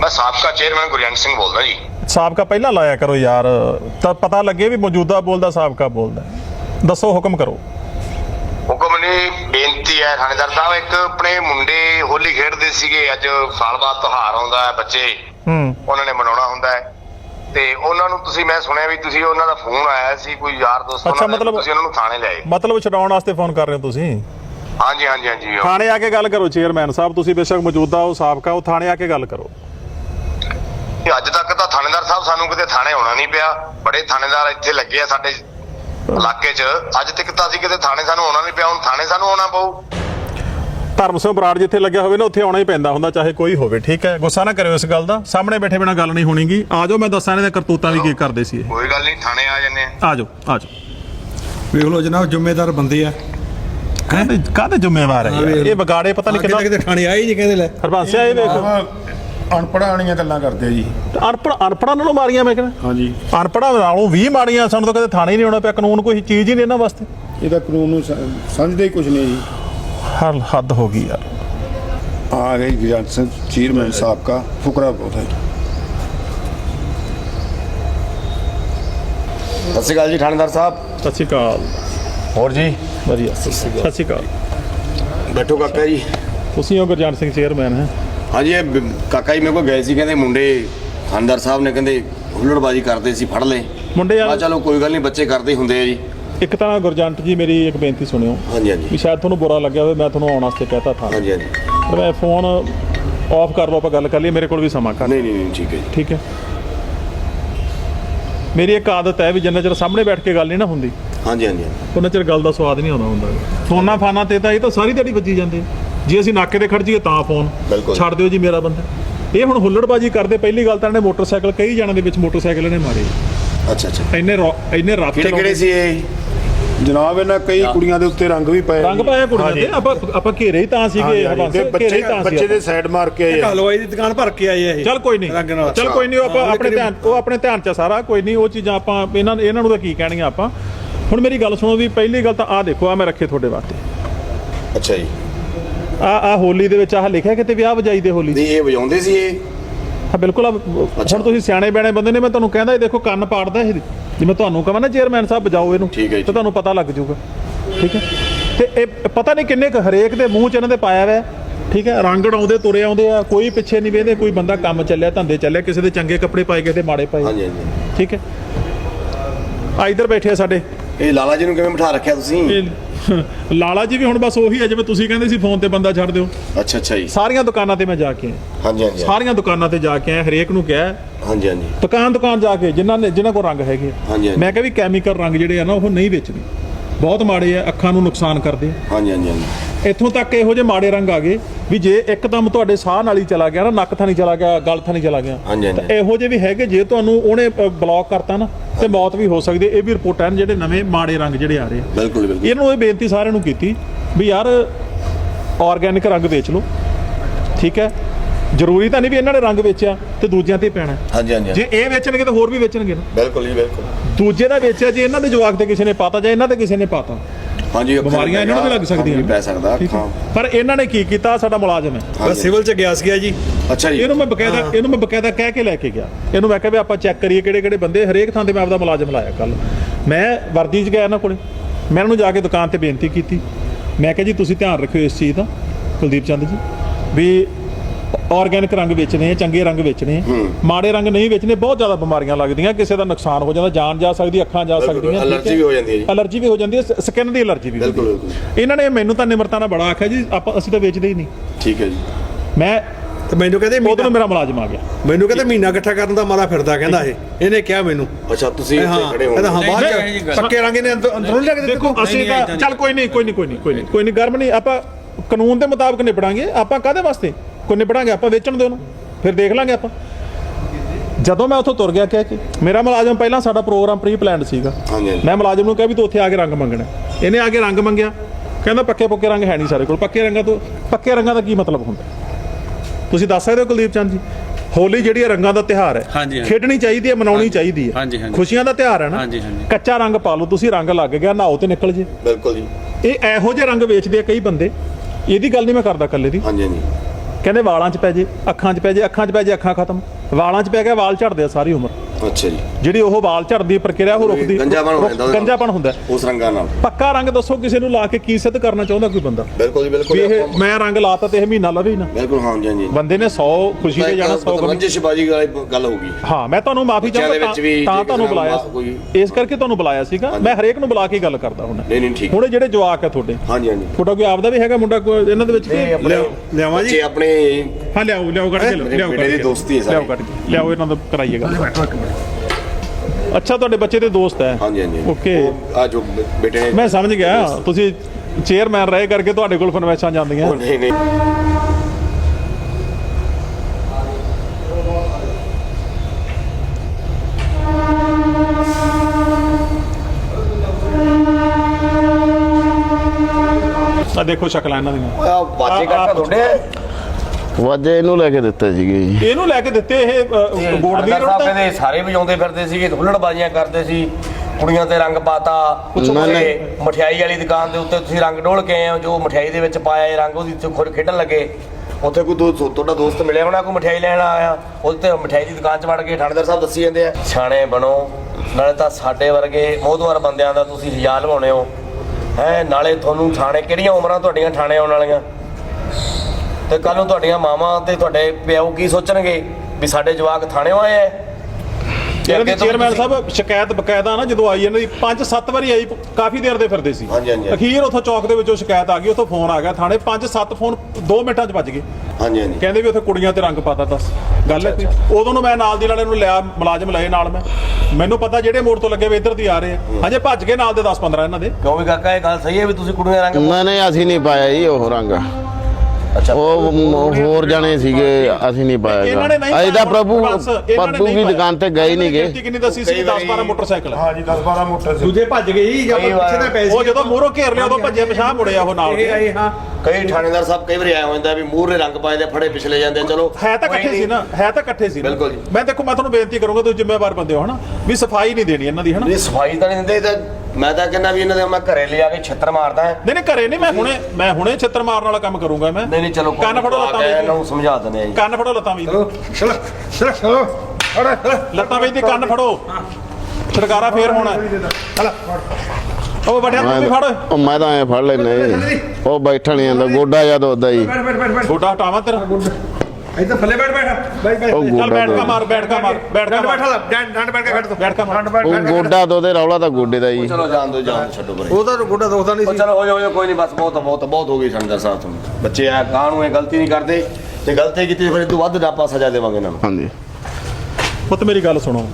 ਮੈਂ ਸਾਬਕਾ ਚੇਅਰਮੈਨ ਗੁਰਜੰਟ ਸਿੰਘ ਬੋਲਦਾ ਜੀ। ਸਾਬਕਾ ਪਹਿਲਾਂ ਲਾਇਆ ਕਰੋ ਯਾਰ। ਤਾਂ ਪਤਾ ਲੱਗੇ ਵੀ ਮੌਜੂਦਾ ਬੋਲਦਾ ਸਾਬਕਾ ਬੋਲਦਾ। ਦੱਸੋ ਹੁਕਮ ਕਰੋ। ਹੁਕਮ ਨੇ ਬੇਨਤੀ ਹੈ ਥਾਣੇਦਾਰ ਸਾਹਿਬ ਇੱਕ ਆਪਣੇ ਮੁੰਡੇ ਹੋਲੀ ਖੇਡਦੇ ਸੀਗੇ ਅੱਜ ਸਾਲ ਬਾਅਦ ਤਿਉਹਾਰ ਆਉਂਦਾ ਹੈ ਬੱਚੇ। ਹੂੰ। ਉਹਨਾਂ ਨੇ ਮਨਾਉਣਾ ਹੁੰਦਾ ਹੈ। ਤੇ ਉਹਨਾਂ ਨੂੰ ਤੁਸੀਂ ਮੈਂ ਸੁਣਿਆ ਵੀ ਤੁਸੀਂ ਉਹਨਾਂ ਦਾ ਫੋਨ ਆਇਆ ਸੀ ਕੋਈ ਯਾਰ ਦੋਸਤ ਅੱਛਾ, ਉਹਨਾਂ ਦਾ, ਮਤਲਬ- ਤੁਸੀਂ ਉਹਨਾਂ ਨੂੰ ਥਾਣੇ ਲਿਆਏ। ਮਤਲਬ ਛਡਾਉਣ ਵਾਸਤੇ ਫੋਨ ਕਰ ਰਹੇ ਹੋ ਤੁਸੀਂ? ਹਾਂਜੀ ਹਾਂਜੀ ਹਾਂਜੀ ਉਹ- ਥਾਣੇ ਆ ਕੇ ਗੱਲ ਕਰੋ ਚੇਅਰਮੈਨ ਸਾਹਿਬ ਤੁਸੀਂ ਬੇਸ਼ੱਕ ਮੌਜੂਦਾ ਹੋ ਸਾਬਕਾ ਉਹ ਥਾਣੇ ਆ ਕੇ ਗੱਲ ਕਰੋ। ਤੇ ਅੱਜ ਤੱਕ ਤਾਂ ਥਾਣੇਦਾਰ ਸਾਹਿਬ ਸਾਨੂੰ ਕਿਤੇ ਥਾਣੇ ਆਉਣਾ ਨਹੀਂ ਪਿਆ। ਬੜੇ ਥਾਣੇਦਾਰ ਇੱਥੇ ਲੱਗੇ ਆ ਸਾਡੇ ਇਲਾਕੇ 'ਚ। ਅੱਜ ਤੱਕ ਤਾਂ ਅਸੀਂ ਕਿਤੇ ਥਾਣੇ ਸਾਨੂੰ ਆਉਣਾ ਨਹੀਂ ਪਿਆ ਹੁਣ ਥਾਣੇ ਸਾਨੂੰ ਆਉਣਾ ਪਊ। ਧਰਮ ਸਿੰਘ ਬਰਾੜ ਜਿੱਥੇ ਲੱਗਿਆ ਹੋਵੇ ਨਾ ਉੱਥੇ ਆਉਣਾ ਹੀ ਪੈਂਦਾ ਹੁੰਦਾ ਚਾਹੇ ਕੋਈ ਹੋਵੇ ਠੀਕ ਹੈ? ਗੁੱਸਾ ਨਾ ਕਰਿਓ ਇਸ ਗੱਲ ਦਾ। ਸਾਹਮਣੇ ਬੈਠੇ ਬਿਨਾ ਗੱਲ ਨਹੀਂ ਹੋਣੀਗੀ। ਆ ਜਾਓ ਮੈਂ ਦੱਸਾਂ ਇਹਨਾਂ ਦੇ ਕਰਤੂਤਾਂ ਵੀ ਕੀ ਕਰਦੇ ਸੀ ਇਹ। ਕੋਈ ਗੱਲ ਨਹੀਂ ਥਾਣੇ ਆ ਜੰਨੇ ਆ। ਜਾਓ ਆ ਜਾਓ। ਵੇਖ ਲਓ ਜਨਾਬ ਜ਼ਿੰਮੇਦਾਰ ਬੰਦੇ ਆ। ਕਾਹਦੇ ਕਾਹਦੇ ਜ਼ਿੰਮੇਵਾਰ ਹੈ ਯਾਰ? ਇਹ ਵਿਗਾੜੇ ਪਤਾ ਨਹੀਂ ਕਿੰਨਾ ਕਿਤੇ ਥਾਣੇ ਆਏ ਜੀ ਕਹਿੰਦੇ ਲੈ। ਹਰਬੰਸਿਆ ਇਹ ਵੇਖ ਅਨਪੜ੍ਹਾਂ ਵਾਲੀਆਂ ਗੱਲਾਂ ਕਰਦੇ ਆ ਜੀ। ਅਨਪੜ ਅਨਪੜਾਂ ਨਾਲੋਂ ਮਾਰੀਆਂ ਮੈਂ ਕਹਿੰਦਾ। ਹਾਂਜੀ। ਅਨਪੜਾਂ ਨਾਲੋਂ 20 ਮਾਰੀਆਂ ਸਾਨੂੰ ਤਾਂ ਕਦੇ ਥਾਣੇ ਹੀ ਨਹੀਂ ਆਉਣਾ ਪਿਆ ਕਾਨੂੰਨ ਕੋਈ ਚੀਜ਼ ਹੀ ਨਹੀਂ ਇਹਨਾਂ ਵਾਸਤੇ। ਇਹਦਾ ਕਾਨੂੰਨ ਨੂੰ ਸ- ਸਮਝਦੇ ਹੀ ਕੁਝ ਨਹੀਂ ਜੀ। ਹਰ ਹੱਦ ਹੋ ਗਈ ਯਾਰ। ਆ ਗਈ ਗੁਰਜੰਟ ਸਿੰਘ ਚੇਅਰਮੈਨ ਸਾਬਕਾ ਫੁਕਰਾ ਬਹੁਤ ਹੈ। ਸਤਿ ਸ਼੍ਰੀ ਜੀ ਥਾਣੇਦਾਰ ਸਾਹਿਬ। ਸਤਿ ਸ਼੍ਰੀ ਅਕਾਲ। ਹੋਰ ਜੀ? ਵਧੀਆ ਸਤਿ ਸ਼੍ਰੀ ਅਕਾਲ। ਬੈਠੋ ਕਾਕਾ ਜੀ। ਤੁਸੀਂ ਹੋ ਗੁਰਜੰਟ ਸਿੰਘ ਚੇਅਰਮੈਨ ਹੈ? ਹਾਂਜੀ ਇਹ ਕਾਕਾ ਜੀ ਮੇਰੇ ਕੋਲ ਗਏ ਸੀ ਕਹਿੰਦੇ ਮੁੰਡੇ ਥਾਣੇਦਾਰ ਸਾਹਿਬ ਨੇ ਕਹਿੰਦੇ ਹੁੱਲੜਬਾਜੀ ਕਰਦੇ ਸੀ ਫੜ ਲਏ। ਮੁੰਡੇ ਮੈਂ ਚਲੋ ਕੋਈ ਗੱਲ ਨਹੀਂ ਬੱਚੇ ਕਰਦੇ ਹੁੰਦੇ ਆ ਜੀ। ਇੱਕ ਤਾਂ ਗੁਰਜੰਟ ਜੀ ਮੇਰੀ ਇੱਕ ਬੇਨਤੀ ਸੁਣਿਓ ਹਾਂਜੀ ਵੀ ਹਾਂਜੀ ਸ਼ਾਇਦ ਤੁਹਾਨੂੰ ਬੁਰਾ ਲੱਗਿਆ ਹੋਵੇ ਮੈਂ ਤੁਹਾਨੂੰ ਆਉਣ ਵਾਸਤੇ ਕਹਤਾ ਥਾ ਹਾਂਜੀ ਹਾਂਜੀ। ਪਰ ਮੈਂ ਫੋਨ ਆਫ ਕਰ ਲਓ ਆਪਾਂ ਗੱਲ ਕਰ ਲਈਏ ਮੇਰੇ ਕੋਲ ਵੀ ਸਮਾਂ ਕਰ ਨਹੀਂ ਨਹੀਂ ਨਹੀਂ ਠੀਕ ਹੈ ਜੀ। ਠੀਕ ਹੈ। ਮੇਰੀ ਇੱਕ ਆਦਤ ਹੈ ਵੀ ਜਿੰਨਾ ਚਿਰ ਸਾਹਮਣੇ ਬੈਠ ਕੇ ਗੱਲ ਨਹੀਂ ਨਾ ਹੁੰਦੀ ਹਾਂਜੀ ਹਾਂਜੀ। ਉਹਨਾਂ ਚਿਰ ਗੱਲ ਦਾ ਸਵਾਦ ਨਹੀਂ ਆਉਂਦਾ ਹੁੰਦਾ। ਫੋਨਾਂ ਫਾਨਾਂ ਤੇ ਤਾਂ ਇਹ ਤਾਂ ਸਾਰੀ ਦਿਹਾੜੀ ਵੱਜੀ ਜਾਂਦੇ। ਜੇ ਅਸੀਂ ਨਾਕੇ ਤੇ ਖੜ ਜਾਈਏ ਤਾਂ ਫੋਨ। ਬਿਲਕੁਲ। ਛੱਡ ਦਿਓ ਜੀ ਮੇਰਾ ਬੰਦਾ। ਇਹ ਹੁਣ ਹੁੱਲੜਬਾਜੀ ਕਰਦੇ ਪਹਿਲੀ ਗੱਲ ਤਾਂ ਇਹਨੇ ਮੋਟਰਸਾਈਕਲ ਕਈ ਜਣਾਂ ਦੇ ਵਿੱਚ ਮੋਟਰਸਾਈਕਲ ਇਹਨੇ ਮਾਰੇ। ਅੱਛਾ ਅੱਛਾ। ਇੰਨੇ ਰੌ- ਇੰਨੇ ਰਫ ਕਿਹੜੇ ਕਿਹੜੇ ਸੀ ਇਹ? ਜਨਾਬ ਇਹਨਾਂ ਕਈ ਕੁੜੀਆਂ ਦੇ ਉੱਤੇ ਰੰਗ ਵੀ ਪਏ ਰੰਗ ਪਾਇਆ ਕੁੜੀਆਂ। ਤੇ ਆਪਾਂ ਆਪਾਂ ਘੇਰੇ ਹੀ ਤਾਂ ਸੀਗੇ ਹਵਾਂਸ ਤੇ ਘੇਰੇ ਬੱਚੇ ਹੀ ਤਾਂ ਸੀ ਬੱਚੇ ਦੇ ਸਾਈਡ ਮਾਰ ਕੇ ਆਏ ਆ। ਹਲਵਾਈ ਦੀ ਦੁਕਾਨ ਭਰ ਕੇ ਆਏ ਆ ਇਹ। ਚੱਲ ਕੋਈ ਨਹੀਂ। ਨਾਲ। ਚੱਲ ਕੋਈ ਨਹੀਂ ਉਹ ਆਪਾਂ ਆਪਣੇ ਧਿਆਨ ਉਹ ਆਪਣੇ ਧਿਆਨ ਚ ਆ ਸਾਰਾ ਕੋਈ ਨਹੀਂ ਉਹ ਚੀਜ਼ਾਂ ਆਪਾਂ ਇਹਨਾਂ ਇਹਨਾਂ ਨੂੰ ਤਾਂ ਕੀ ਕਹਿਣੀਆਂ ਆਪਾਂ? ਹੁਣ ਮੇਰੀ ਗੱਲ ਸੁਣੋ ਵੀ ਪਹਿਲੀ ਗੱਲ ਤਾਂ ਆਹ ਦੇਖੋ ਆ ਮੈਂ ਰੱਖੇ ਤੁਹਾਡੇ ਵਾਸਤੇ। ਅੱਛਾ ਜੀ। ਆ ਆ ਹੋਲੀ ਦੇ ਵਿੱਚ ਆਹ ਲਿਖਿਆ ਕਿਤੇ ਵਿਆਹ ਵਜਾਈ ਦੇ ਹੋਲੀ ਨਹੀਂ ਇਹ ਵਜਾਉਂਦੇ ਸੀ ਇਹ। ਹਾਂ ਬਿਲਕੁਲ ਆ, ਹੁਣ ਤੁਸੀਂ ਸਿਆਣੇ ਬਿਆਣੇ ਬੰਦੇ ਨੇ ਮੈਂ ਤੁਹਾਨੂੰ ਕਹਿੰਦਾ ਇਹ ਦੇਖੋ ਕੰਨ ਪਾੜਦਾ ਇਹ। ਜਿਵੇਂ ਤੁਹਾਨੂੰ ਕਹਾਂ ਨਾ ਚੇਅਰਮੈਨ ਸਾਹਿਬ ਵਜਾਓ ਇਹਨੂੰ ਠੀਕ ਹੈ ਜੀ। ਤੇ ਤੁਹਾਨੂੰ ਪਤਾ ਲੱਗ ਜਾਊਗਾ। ਠੀਕ ਹੈ? ਤੇ ਇਹ ਪਤਾ ਨਹੀਂ ਕਿੰਨੇ ਕੁ ਹਰੇਕ ਦੇ ਮੂੰਹ ਚ ਇਹਨਾਂ ਦੇ ਪਾਇਆ ਹੋਇਆ ਹੈ। ਠੀਕ ਹੈ? ਰੰਗ ਉਡਾਉਂਦੇ ਤੁਰੇ ਆਉਂਦੇ ਆ ਕੋਈ ਪਿੱਛੇ ਨਹੀਂ ਵੇਂਦੇ ਕੋਈ ਬੰਦਾ ਕੰਮ ਚੱਲਿਆ ਧੰਦੇ ਚੱਲਿਆ ਕਿਸੇ ਦੇ ਚੰਗੇ ਕੱਪੜੇ ਪਾਏ ਕਿਸੇ ਦੇ ਮਾੜੇ ਪਾਏ। ਹਾਂਜੀ ਹਾਂਜੀ। ਠੀਕ ਹੈ? ਆ ਇੱਧਰ ਬੈਠੇ ਆ ਸਾਡੇ। ਇਹ ਲਾਲਾ ਜੀ ਨੂੰ ਕਿਵੇਂ ਬਿਠਾ ਰੱਖਿਆ ਤੁਸੀਂ? ਇਹ ਲਾਲਾ ਜੀ ਵੀ ਹੁਣ ਬਸ ਉਹੀ ਹੈ ਜਿਵੇਂ ਤੁਸੀਂ ਕਹਿੰਦੇ ਸੀ ਫੋਨ ਤੇ ਬੰਦਾ ਛੱਡ ਦਿਓ। ਅੱਛਾ ਅੱਛਾ ਜੀ। ਸਾਰੀਆਂ ਦੁਕਾਨਾਂ ਤੇ ਮੈਂ ਜਾ ਕੇ ਆਇਆ। ਹਾਂਜੀ ਹਾਂਜੀ। ਸਾਰੀਆਂ ਦੁਕਾਨਾਂ ਤੇ ਜਾ ਕੇ ਆਇਆ ਹਰੇਕ ਨੂੰ ਕਿਹਾ। ਹਾਂਜੀ ਹਾਂਜੀ। ਦੁਕਾਨ ਦੁਕਾਨ ਜਾ ਕੇ ਜਿਨ੍ਹਾਂ ਨੇ ਜਿਨ੍ਹਾਂ ਕੋਲ ਰੰਗ ਹੈਗੇ ਆ। ਹਾਂਜੀ, ਹਾਂਜੀ। ਮੈਂ ਕਿਹਾ ਵੀ ਕੈਮੀਕਲ ਰੰਗ ਜਿਹੜੇ ਆ ਨਾ ਉਹ ਨਹੀਂ ਵੇਚਦੇ ਬਹੁਤ ਮਾੜੇ ਆ ਅੱਖਾਂ ਨੂੰ ਨੁਕਸਾਨ ਕਰਦੇ ਆ। ਹਾਂਜੀ ਹਾਂਜੀ ਹਾਂਜੀ। ਇੱਥੋਂ ਤੱਕ ਇਹੋ ਜਿਹੇ ਮਾੜੇ ਰੰਗ ਆ ਗਏ ਵੀ ਜੇ ਇੱਕਦਮ ਤੁਹਾਡੇ ਸਾਹ ਨਾਲ ਹੀ ਚਲਾ ਗਿਆ ਨਾ ਨੱਕ ਥਾਣੀ ਚਲਾ ਗਿਆ ਗਲ ਥਾਣੀ ਚਲਾ ਗਿਆ ਹਾਂਜੀ, ਹਾਂਜੀ। ਤਾਂ ਇਹੋ ਜਿਹੇ ਵੀ ਹੈਗੇ ਜੇ ਤੁਹਾਨੂੰ ਉਹਨੇ ਬਲੌਕ ਕਰਤਾ ਨਾ ਤੇ ਮੌਤ ਵੀ ਹੋ ਸਕਦੀ ਹੈ। ਇਹ ਵੀ ਰਿਪੋਰਟਾਂ ਨੇ ਜਿਹੜੇ ਨਵੇਂ ਮਾੜੇ ਰੰਗ ਜਿਹੜੇ ਆ ਰਹੇ ਆ। ਬਿਲਕੁਲ ਬਿਲਕੁਲ। ਇਹਨਾਂ ਨੂੰ ਇਹ ਬੇਨਤੀ ਸਾਰਿਆਂ ਨੂੰ ਕੀਤੀ ਵੀ ਯਾਰ ਆਰਗੈਨਿਕ ਰੰਗ ਵੇਚ ਲਓ। ਠੀਕ ਹੈ? ਜ਼ਰੂਰੀ ਤਾਂ ਨਹੀਂ ਵੀ ਇਹਨਾਂ ਨੇ ਰੰਗ ਵੇਚਿਆ ਤੇ ਦੂਜਿਆਂ ਤੇ ਪੈਣਾ। ਹਾਂਜੀ ਹਾਂਜੀ। ਜੇ ਇਹ ਵੇਚਣਗੇ ਤਾਂ ਹੋਰ ਵੀ ਵੇਚਣਗੇ ਨਾ। ਬਿਲਕੁਲ ਜੀ ਬਿਲਕੁਲ। ਦੂਜੇ ਦਾ ਵੇਚਿਆ ਜੇ ਇਹਨਾਂ ਦੇ ਜਵਾਕ ਤੇ ਕਿਸੇ ਨੇ ਪਾਤਾ ਜਾਂ ਇਹਨਾਂ ਤੇ ਕਿਸੇ ਨੇ ਪਾਤਾ। ਹਾਂਜੀ ਬਿਮਾਰੀਆਂ ਇਹਨਾਂ ਨੂੰ ਵੀ ਲੱਗ ਸਕਦੀਆਂ। ਪੈ ਸਕਦਾ ਪਰ ਇਹਨਾਂ ਨੇ ਕੀ ਕੀਤਾ? ਸਾਡਾ ਮੁਲਾਜ਼ਮ ਹੈ। ਹਾਂਜੀ। ਸਿਵਲ ਚ ਗਿਆ ਸੀਗਾ ਜੀ। ਅੱਛਾ ਜੀ। ਇਹਨੂੰ ਮੈਂ ਬਕਾਇਦਾ ਇਹਨੂੰ ਮੈਂ ਬਕਾਇਦਾ ਕਹਿ ਕੇ ਲੈ ਕੇ ਗਿਆ। ਇਹਨੂੰ ਮੈਂ ਕਿਹਾ ਵੀ ਆਪਾਂ ਚੈੱਕ ਕਰੀਏ ਕਿਹੜੇ ਕਿਹੜੇ ਬੰਦੇ। ਹਰੇਕ ਥਾਂ ਤੇ ਮੈਂ ਆਪਦਾ ਮੁਲਾਜ਼ਮ ਲਾਇਆ ਕੱਲ ਮੈਂ ਵਰਦੀ 'ਚ ਗਿਆ ਇਹਨਾਂ ਕੋਲੇ। ਮੈਂ ਉਹਨੂੰ ਜਾ ਕੇ ਦੁਕਾਨ ਤੇ ਬੇਨਤੀ ਕੀਤੀ। ਮੈਂ ਕਿਹਾ ਜੀ ਤੁਸੀਂ ਧਿਆਨ ਰੱਖਿਓ ਇਸ ਚੀਜ਼ ਦਾ। ਕੁਲਦੀਪ ਚੰਦ ਜੀ ਵੀ ਆਰਗੈਨਿਕ ਰੰਗ ਵੇਚਣੇ ਆ ਚੰਗੇ ਰੰਗ ਵੇਚਣੇ ਆ ਮਾੜੇ ਰੰਗ ਨਹੀਂ ਵੇਚਣੇ ਬਹੁਤ ਜ਼ਿਆਦਾ ਬਿਮਾਰੀਆਂ ਲੱਗਦੀਆਂ ਕਿਸੇ ਦਾ ਨੁਕਸਾਨ ਹੋ ਜਾਂਦਾ ਜਾਨ ਜਾ ਸਕਦੀ ਅੱਖਾਂ ਜਾ ਸਕਦੀਆਂ allergy ਵੀ ਹੋ ਜਾਂਦੀ ਹੈ ਜੀ। ਅਲਰਜੀ ਵੀ ਹੋ ਜਾਂਦੀ ਹੈ ਸਕਿਨ ਦੀ ਅਲਰਜੀ ਵੀ ਬਿਲਕੁਲ ਇਹਨਾਂ ਨੇ ਮੈਨੂੰ ਤਾਂ ਨਿਮਰਤਾ ਨਾਲ ਬੜਾ ਆਖਿਆ ਜੀ ਆਪਾਂ ਅਸੀਂ ਤਾਂ ਵੇਚਦੇ ਹੀ ਨਹੀਂ। ਠੀਕ ਹੈ ਜੀ। ਮੈਂ ਤੇ ਮੈਨੂੰ ਕਹਿੰਦੇ ਮਹੀਨਾ ਮੇਰਾ ਮੁਲਾਜ਼ਮ ਆ ਗਿਆ। ਮੈਨੂੰ ਕਹਿੰਦੇ ਮਹੀਨਾ ਇਕੱਠਾ ਕਰਨ ਦਾ ਮਾਰਾ ਫਿਰਦਾ ਕਹਿੰਦਾ ਇਹ। ਇਹਨੇ ਕਿਹਾ ਮੈਨੂੰ। ਅੱਛਾ ਤੁਸੀਂ ਇੱਥੇ ਖੜੇ ਹੋ। ਕਹਿੰਦਾ ਹਾਂ ਚ ਪੱਕੇ ਰੰਗ ਨੇ ਅੰਦਰ- ਲਿਆ ਕੇ ਦੇਖੋ ਅਸੀਂ ਤਾਂ ਚੱਲ ਕੋਈ ਨਹੀਂ ਕੋਈ ਨਹੀਂ ਕੋਈ ਨਹੀਂ ਕੋਈ ਨਹੀਂ ਕੋਈ ਨਹੀਂ ਗਰਮ ਨਹੀਂ ਆਪਾਂ ਕਾਨੂੰਨ ਦੇ ਮੁਤਾਬਕ ਨਿਪੜਾਂਗੇ ਆਪਾਂ ਕਾਦੇ ਵਾਸਤੇ? ਕੋਈ ਨਿਪੜਾਂਗੇ ਆਪਾਂ ਵੇਚਣ ਦੇ ਉਹਨੂੰ ਫਿਰ ਦੇਖ ਲਾਂਗੇ ਆਪਾਂ। ਜਦੋਂ ਮੈਂ ਉੱਥੋਂ ਤੁਰ ਗਿਆ ਕਹਿ ਕੇ ਮੇਰਾ ਮੁਲਾਜ਼ਮ ਪਹਿਲਾਂ ਸਾਡਾ ਪ੍ਰੋਗਰਾਮ ਪ੍ਰੀ ਪਲਾਨਡ ਸੀਗਾ। ਮੈਂ ਮੁਲਾਜ਼ਮ ਨੂੰ ਕਿਹਾ ਵੀ ਤੂੰ ਉੱਥੇ ਆ ਕੇ ਰੰਗ ਮੰਗਣਾ। ਇਹਨੇ ਆ ਕੇ ਰੰਗ ਮੰਗਿਆ। ਕਹਿੰਦਾ ਪੱਕੇ ਪੱਕੇ ਰੰਗ ਹੈ ਨਹੀਂ ਸਾਰੇ ਕੋਲ। ਪੱਕੇ ਰੰਗਾਂ ਤੋਂ ਪੱਕੇ ਰੰਗਾਂ ਦਾ ਕੀ ਮਤਲਬ ਹੁੰਦਾ? ਤੁਸੀਂ ਦੱਸ ਸਕਦੇ ਹੋ ਕੁਲਦੀਪ ਚੰਦ ਜੀ? ਹੋਲੀ ਜਿਹੜੀ ਹੈ ਰੰਗਾਂ ਦਾ ਤਿਉਹਾਰ ਹੈ। ਖੇਡਣੀ ਚਾਹੀਦੀ ਹੈ ਮਨਾਉਣੀ ਚਾਹੀਦੀ ਹੈ। ਖੁਸ਼ੀਆਂ ਦਾ ਤਿਉਹਾਰ ਹੈ ਨਾ। ਕੱਚਾ ਰੰਗ ਪਾ ਲਓ ਤੁਸੀਂ ਰੰਗ ਲੱਗ ਗਿਆ ਨਹਾਓ ਤੇ ਨਿਕਲ ਜੇ। ਬਿਲਕੁਲ ਜੀ। ਇਹ ਇਹੋ ਜਿਹੇ ਰੰਗ ਵੇਚਦੇ ਆ ਕਈ ਬੰਦੇ। ਇਹਦੀ ਗੱਲ ਨਹੀਂ ਮੈਂ ਕਰਦਾ ਇਕੱਲੇ ਦੀ। ਹਾਂਜੀ ਹਾਂਜੀ। ਕਹਿੰਦੇ ਵਾਲਾਂ 'ਚ ਪੈ ਜੇ ਅੱਖਾਂ 'ਚ ਪੈ ਜੇ ਅੱਖਾਂ 'ਚ ਪੈ ਜੇ ਅੱਖਾਂ ਖਤਮ। ਵਾਲਾਂ 'ਚ ਪੈ ਗਿਆ ਵਾਲ ਝੜਦੇ ਆ ਸਾਰੀ ਉਮਰ। ਅੱਛਾ ਜੀ। ਜਿਹੜੀ ਉਹ ਵਾਲ ਝੜਨ ਦੀ ਪ੍ਰਕਿਰਿਆ ਉਹ ਰੁਕਦੀ ਗੰਜਾਪਣ ਹੋ ਜਾਂਦਾ ਉਹਦੇ ਨਾਲ। ਗੰਜਾਪਣ ਹੁੰਦਾ ਉਸ ਰੰਗਾਂ ਨਾਲ। ਪੱਕਾ ਰੰਗ ਦੱਸੋ ਕਿਸੇ ਨੂੰ ਲਾ ਕੇ ਕੀ ਸਿੱਧ ਕਰਨਾ ਚਾਹੁੰਦਾ ਕੋਈ ਬੰਦਾ? ਬਿਲਕੁਲ ਜੀ ਬਿਲਕੁਲ। ਵੀ ਇਹ ਆਪਾਂ- ਮੈਂ ਰੰਗ ਲਾਤਾ ਤੇ ਇਹ ਮਹੀਨਾ ਲਵੇ ਹੀ ਨਾ। ਬਿਲਕੁਲ ਹਾਂਜੀ ਹਾਂਜੀ ਬੰਦੇ ਨੇ 100 ਖੁਸ਼ੀ ਤੇ ਜਾਣਾ 100 ਗਮ ਰੰਜਿਸ਼ਬਾਜੀ ਵਾਲੀ ਗੱਲ ਹੋਊਗੀ ਹਾਂ ਮੈਂ ਤੁਹਾਨੂੰ ਮਾਫੀ ਬੱਚਿਆਂ ਦੇ ਚਾਹੁੰਦਾ ਵਿੱਚ ਵੀ ਤਾਂ ਜੇ ਤੁਹਾਨੂੰ ਕਿਸੇ ਨਾਲ ਬੁਲਾਇਆ ਇਸ ਕਰਕੇ ਤੁਹਾਨੂੰ ਬੁਲਾਇਆ ਸੀਗਾ। ਮੈਂ ਹਰੇਕ ਨੂੰ ਬੁਲਾ ਕੇ ਗੱਲ ਕਰਦਾ ਹੁਣ। ਨਹੀਂ ਨਹੀਂ ਠੀਕ। ਹੁਣ ਇਹ ਜਿਹੜੇ ਜਵਾਕ ਆ ਤੁਹਾਡੇ ਹਾਂਜੀ ਹਾਂਜੀ ਤੁਹਾਡਾ ਕੋਈ ਆਪਦਾ ਵੀ ਹੈਗਾ ਮੁੰਡਾ ਕੋਈ ਇਹਨਾਂ ਦੇ ਵਿੱਚ ਕਿ ਲਿਆਵਾਂ ਜੀ। ਬੱਚੇ ਆਪਣੇ ਹਾਂ ਲਿਆਓ ਲਿਆਓ ਕੱਢ ਕੇ ਲਿਆਓ, ਮੇਰੇ ਲਿਆਓ ਬੇਟੇ ਕੱਢ ਦੀ ਕੇ। ਦੋਸਤੀ ਹੈ ਸਾਰੀ। ਲਿਆਓ ਕੱਢ ਕੇ। ਲਿਆਓ ਇਹਨਾਂ ਦਾ ਕਰਾਈਏ ਗੱਲ। ਅੱਛਾ ਤੁਹਾਡੇ ਬੱਚੇ ਦੇ ਦੋਸਤ ਹੈ। ਹਾਂਜੀ ਹਾਂਜੀ ਓਕੇ ਆ ਜੋ ਬੇਟੇ ਨੇ ਮੈਂ ਸਮਝ ਗਿਆ। ਤੁਸੀਂ ਚੇਅਰਮੈਨ ਰਹੇ ਕਰਕੇ ਤੁਹਾਡੇ ਕੋਲ ਫਰਮੈਸ਼ਾਂ ਜਾਂਦੀਆਂ। ਨਹੀਂ ਨਹੀਂ। ਆ ਦੇਖੋ ਸ਼ਕਲਾਂ ਇਹਨਾਂ ਦੀਆਂ। ਬਾਜੇ ਕੱਟਾ ਤੁਹਾਡੇ ਵਾਜੇ ਇਹਨੂੰ ਲੈ ਕੇ ਦਿੱਤੇ ਸੀਗੇ ਜੀ। ਇਹਨੂੰ ਲੈ ਕੇ ਦਿੱਤੇ ਇਹ ਅ, ਦੀ ਸਾਹਿਬ ਕਹਿੰਦੇ ਸਾਰੇ ਵਜਾਉਂਦੇ ਫਿਰਦੇ ਸੀਗੇ ਹੁੱਲੜਬਾਜ਼ੀਆਂ ਕਰਦੇ ਸੀ ਕੁੜੀਆਂ ਤੇ ਰੰਗ ਪਾਤਾ। ਤੇ ਮਠਿਆਈ ਵਾਲੀ ਦੁਕਾਨ ਦੇ ਉੱਤੇ ਤੁਸੀਂ ਰੰਗ ਡੋਲ ਕੇ ਆਏ ਹੋ ਜੋ ਮਠਿਆਈ ਦੇ ਵਿੱਚ ਪਾਇਆ ਇਹ ਰੰਗ ਉਹਦੀ ਤੇ ਖੁਦ ਖੇਡਣ ਲੱਗੇ। ਉੱਥੇ ਕੋਈ ਦੋ- ਤੁਹਾਡਾ ਦੋਸਤ ਮਿਲਿਆ ਹੋਣਾ ਕੋਈ ਮਠਿਆਈ ਲੈਣ ਆਇਆ? ਉਹਦੇ ਤੇ ਮਠਿਆਈ ਦੀ ਦੁਕਾਨ 'ਚ ਵੜ ਕੇ ਥਾਣੇਦਾਰ ਸਾਹਿਬ ਦੱਸੀ ਜਾਂਦੇ ਆ ਸਿਆਣੇ ਬਣੋ ਨਾਲੇ ਤਾਂ ਸਾਡੇ ਵਰਗੇ ਮੋਹਦਵਾਰ ਬੰਦਿਆਂ ਦਾ ਤੁਸੀਂ ਹਿਜਾ ਲਵਾਉਣੇ ਹੋ। ਹੈ ਨਾਲੇ ਤੁਹਾਨੂੰ ਥਾਣੇ ਕਿਹੜੀਆਂ ਉਮਰਾਂ ਤੁਹਾਡੀਆਂ ਥਾਣੇ ਆਉਣ ਵਾਲੀਆਂ? ਤੇ ਕੱਲ ਨੂੰ ਤੁਹਾਡੀਆਂ ਮਾਵਾਂ ਤੇ ਤੁਹਾਡੇ ਪਿਓ ਕੀ ਸੋਚਣਗੇ ਵੀ ਸਾਡੇ ਜਵਾਕ ਥਾਣੇ ਆਏ ਐ ਤੋਂ ਚੇਅਰਮੈਨ ਸਾਹਿਬ ਸ਼ਿਕਾਇਤ ਬਕਾਇਦਾ ਨਾ ਜਦੋਂ ਆਈ ਇਹਨਾਂ ਦੀ 5-7 ਵਾਰੀ ਆਈ ਕਾਫੀ ਦੇਰ ਦੇ ਫਿਰਦੇ ਸੀ। ਹਾਂਜੀ, ਹਾਂਜੀ। ਅਖੀਰ ਉੱਥੋਂ ਚੌਕ ਦੇ ਵਿੱਚੋਂ ਸ਼ਿਕਾਇਤ ਆ ਗਈ ਉੱਥੋਂ ਫੋਨ ਆ ਗਿਆ ਥਾਣੇ 5-7 ਫੋਨ 2 ਮਿੰਟਾਂ 'ਚ ਵੱਜ ਗਏ। ਹਾਂਜੀ ਹਾਂਜੀ। ਕਹਿੰਦੇ ਵੀ ਉੱਥੇ ਕੁੜੀਆਂ ਤੇ ਰੰਗ ਪਾਤਾ ਦੱਸ। ਗੱਲ ਹੈ ਉਦੋਂ ਨੂੰ ਮੈਂ ਨਾਲ ਦੀ ਨਾਲੇ ਨੂੰ ਲਿਆ ਮੁਲਾਜ਼ਮ ਲਏ ਨਾਲ ਮੈਂ। ਮੈਨੂੰ ਪਤਾ ਜਿਹੜੇ ਮੋੜ ਤੋਂ ਲੱਗੇ ਵੇ ਇੱਧਰ ਦੀ ਆ ਰਹੇ ਆ। ਹਜੇ ਭੱਜ ਕੇ ਨਾਲ ਦੇ 10-15 ਇਹਨਾਂ ਦੇ। ਕਿਉਂ ਵੀ ਕਾਕਾ ਇਹ ਗੱਲ ਸਹੀ ਹੈ ਵੀ ਤੁਸੀਂ ਕੁੜੀਆਂ ਰੰਗ ਨਹੀਂ ਨਹੀਂ ਅਸੀਂ ਨਹੀਂ ਪਾਇਆ ਜੀ ਉਹ ਰੰਗ। ਅੱਛਾ। ਉਹ ਮ- ਹੋਰ ਜਾਣੇ ਸੀਗੇ ਅਸੀਂ ਨਹੀਂ ਪਾਇਆ ਇਹਨਾਂ ਨੇ ਨਹੀਂ ਅਸੀਂ ਤਾਂ ਪਾਇਆ, ਪ੍ਰਭੂ ਬਸ, ਇਹਨਾਂ ਨੇ ਪ੍ਰਭੂ ਨਹੀਂ ਦੀ ਪਾਇਆ। ਦੁਕਾਨ ਤੇ ਗਏ ਨਹੀਂ ਗਏ ਗਿਣਤੀ ਕਿੰਨੀ ਦੱਸੀ ਸੀ 10-12 ਮੋਟਰਸਾਈਕਲ। ਹਾਂ ਜੀ 10 12 ਮੋਟਰ ਸੀ ਦੂਜੇ ਭੱਜ ਗਏ ਜੀ ਜਾਂ ਕਈ ਵਾਰ- ਪਿੱਛੇ ਦੇ ਪੈ ਉਹ ਜਦੋਂ ਮੂਹਰੋਂ ਘੇਰ ਲਿਆ ਉਦੋਂ ਭੱਜੇ ਪਿਛਾਹ ਮੁੜਿਆ ਉਹ ਨਾਲ ਇਹ ਦੇ। ਆਏ ਹਾਂ। ਕਈ ਥਾਣੇਦਾਰ ਸਾਹਿਬ ਕਈ ਵਾਰੀ ਆਇਆ ਹੁੰਦਾ ਵੀ ਮੂਹਰੇ ਰੰਗ ਪਾਏ ਦੇ ਫੜੇ ਪਿਛਲੇ ਜਾਂਦੇ ਚਲੋ। ਹੈ ਤਾਂ ਇਕੱਠੇ ਸੀ ਨਹੀਂ। ਨਾ ਹੈ ਤਾਂ ਇਕੱਠੇ ਸੀ ਨਾ। ਬਿਲਕੁਲ ਜੀ। ਮੈਂ ਦੇਖੋ ਮੈਂ ਤੁਹਾਨੂੰ ਬੇਨਤੀ ਕਰੂੰਗਾ ਤੁਸੀਂ ਜ਼ਿੰਮੇਵਾਰ ਬੰਦੇ ਹੋ ਹਨਾ? ਵੀ ਸਫ਼ਾਈ ਨਹੀਂ ਦੇਣੀ ਇਹਨਾਂ ਦੀ ਹਨਾ? ਇਹ ਸਫ਼ਾਈ ਤਾਂ ਨਹੀਂ ਦਿੰਦੇ ਇਹ ਤਾਂ ਮੈਂ ਤਾਂ ਕਹਿੰਦਾ ਵੀ ਇਹਨਾਂ ਦੇ ਮੈਂ ਘਰੇ ਲਿਆ ਕੇ ਛੱਤਰ ਮਾਰਦਾ। ਹੈ ਨਹੀਂ ਨਹੀਂ ਘਰੇ ਨਹੀਂ ਮੈਂ ਹੁਣੇ ਮੈਂ ਹੁਣੇ ਛਿੱਤਰ ਮਾਰਨ ਵਾਲਾ ਕੰਮ ਕਰੂੰਗਾ ਮੈਂ। ਨਹੀਂ ਨਹੀਂ ਚਲੋ ਕੋਈ ਕੰਨ ਫੜੋ ਲੱਤਾਂ ਕੇ ਵੀ। ਇਹਨਾਂ ਨੂੰ ਸਮਝਾ ਦਿੰਦੇ ਆ ਜੀ। ਕੰਨ ਫੜੋ ਲੱਤਾਂ ਵੀ। ਚਲੋ ਚਲੋ ਚਲੋ ਚਲੋ ਅੜੇ ਲੱਤਾਂ ਵੀ ਦੀ ਕੰਨ ਫੜੋ। ਛੜਕਾਰਾ ਫੇਰ ਹੋਣਾ। ਉਹ ਬਟਿਆ ਤੂੰ ਵੀ ਫੜ। ਉਹ ਮੈਂ ਤਾਂ ਐ ਫੜ ਲੈਨੇ ਉਹ ਬੈਠਣ ਆਂਦਾ ਗੋਡਾ ਜਦ ਉਦਾਂ ਹੀ। ਬੈਠ ਬੈਠ ਬੈਠ ਹਟਾਵਾਂ ਤੇਰਾ। ਇੱਧਰ ਥੱਲੇ ਬੈਠ ਬੈਠ। ਬੈਠ ਬੈਠ ਉਹ ਚੱਲ ਗੋਡਾ ਬੈਠ ਕਾ ਮਾਰ ਬੈਠ ਕਾ ਮਾਰ ਬੈਠ ਕਾ ਡੰਡ ਮਾਰ। ਬੈਠਾ ਲਾ ਡੰਡ ਡੰਡ ਬੈਠ ਕੇ ਖੜ ਤੋ ਬੈਠ ਕਾ ਮਾਰ। ਬੈਠ ਉਹ ਗੋਡਾ ਤੋਂ ਤੇ ਰੌਲਾ ਤਾਂ ਗੋਡੇ ਦਾ ਜੀ ਚਲੋ ਜਾਣ ਦੋ ਜਾਣ ਛੱਡੋ ਪਰੇ ਉਹ ਤਾਂ ਗੋਡਾ ਦੋਖਦਾ ਨਹੀਂ ਉਹ ਸੀ। ਚਲੋ ਹੋ ਜਾਓ ਹੋ ਜਾਓ, ਕੋਈ ਨਹੀਂ ਬਸ ਬਹੁਤ ਬਹੁਤ ਬਹੁਤ ਹੋ ਗਈ ਥਾਣੇਦਾਰ ਸਾਹਿਬ ਤੁਹਾਨੂੰ ਬੱਚੇ ਆ ਕਾਹਨੂੰ ਇਹ ਗਲਤੀ ਨਹੀਂ ਕਰਦੇ? ਤੇ ਗਲਤੀ ਕੀਤੀ ਫਿਰ ਇਹ ਤੋਂ ਵੱਧ ਆਪਾਂ ਸਜ਼ਾ ਦੇਵਾਂਗੇ ਇਹਨਾਂ ਨੂੰ। ਹਾਂਜੀ। ਪੁੱਤ ਮੇਰੀ ਗੱਲ ਸੁਣੋ।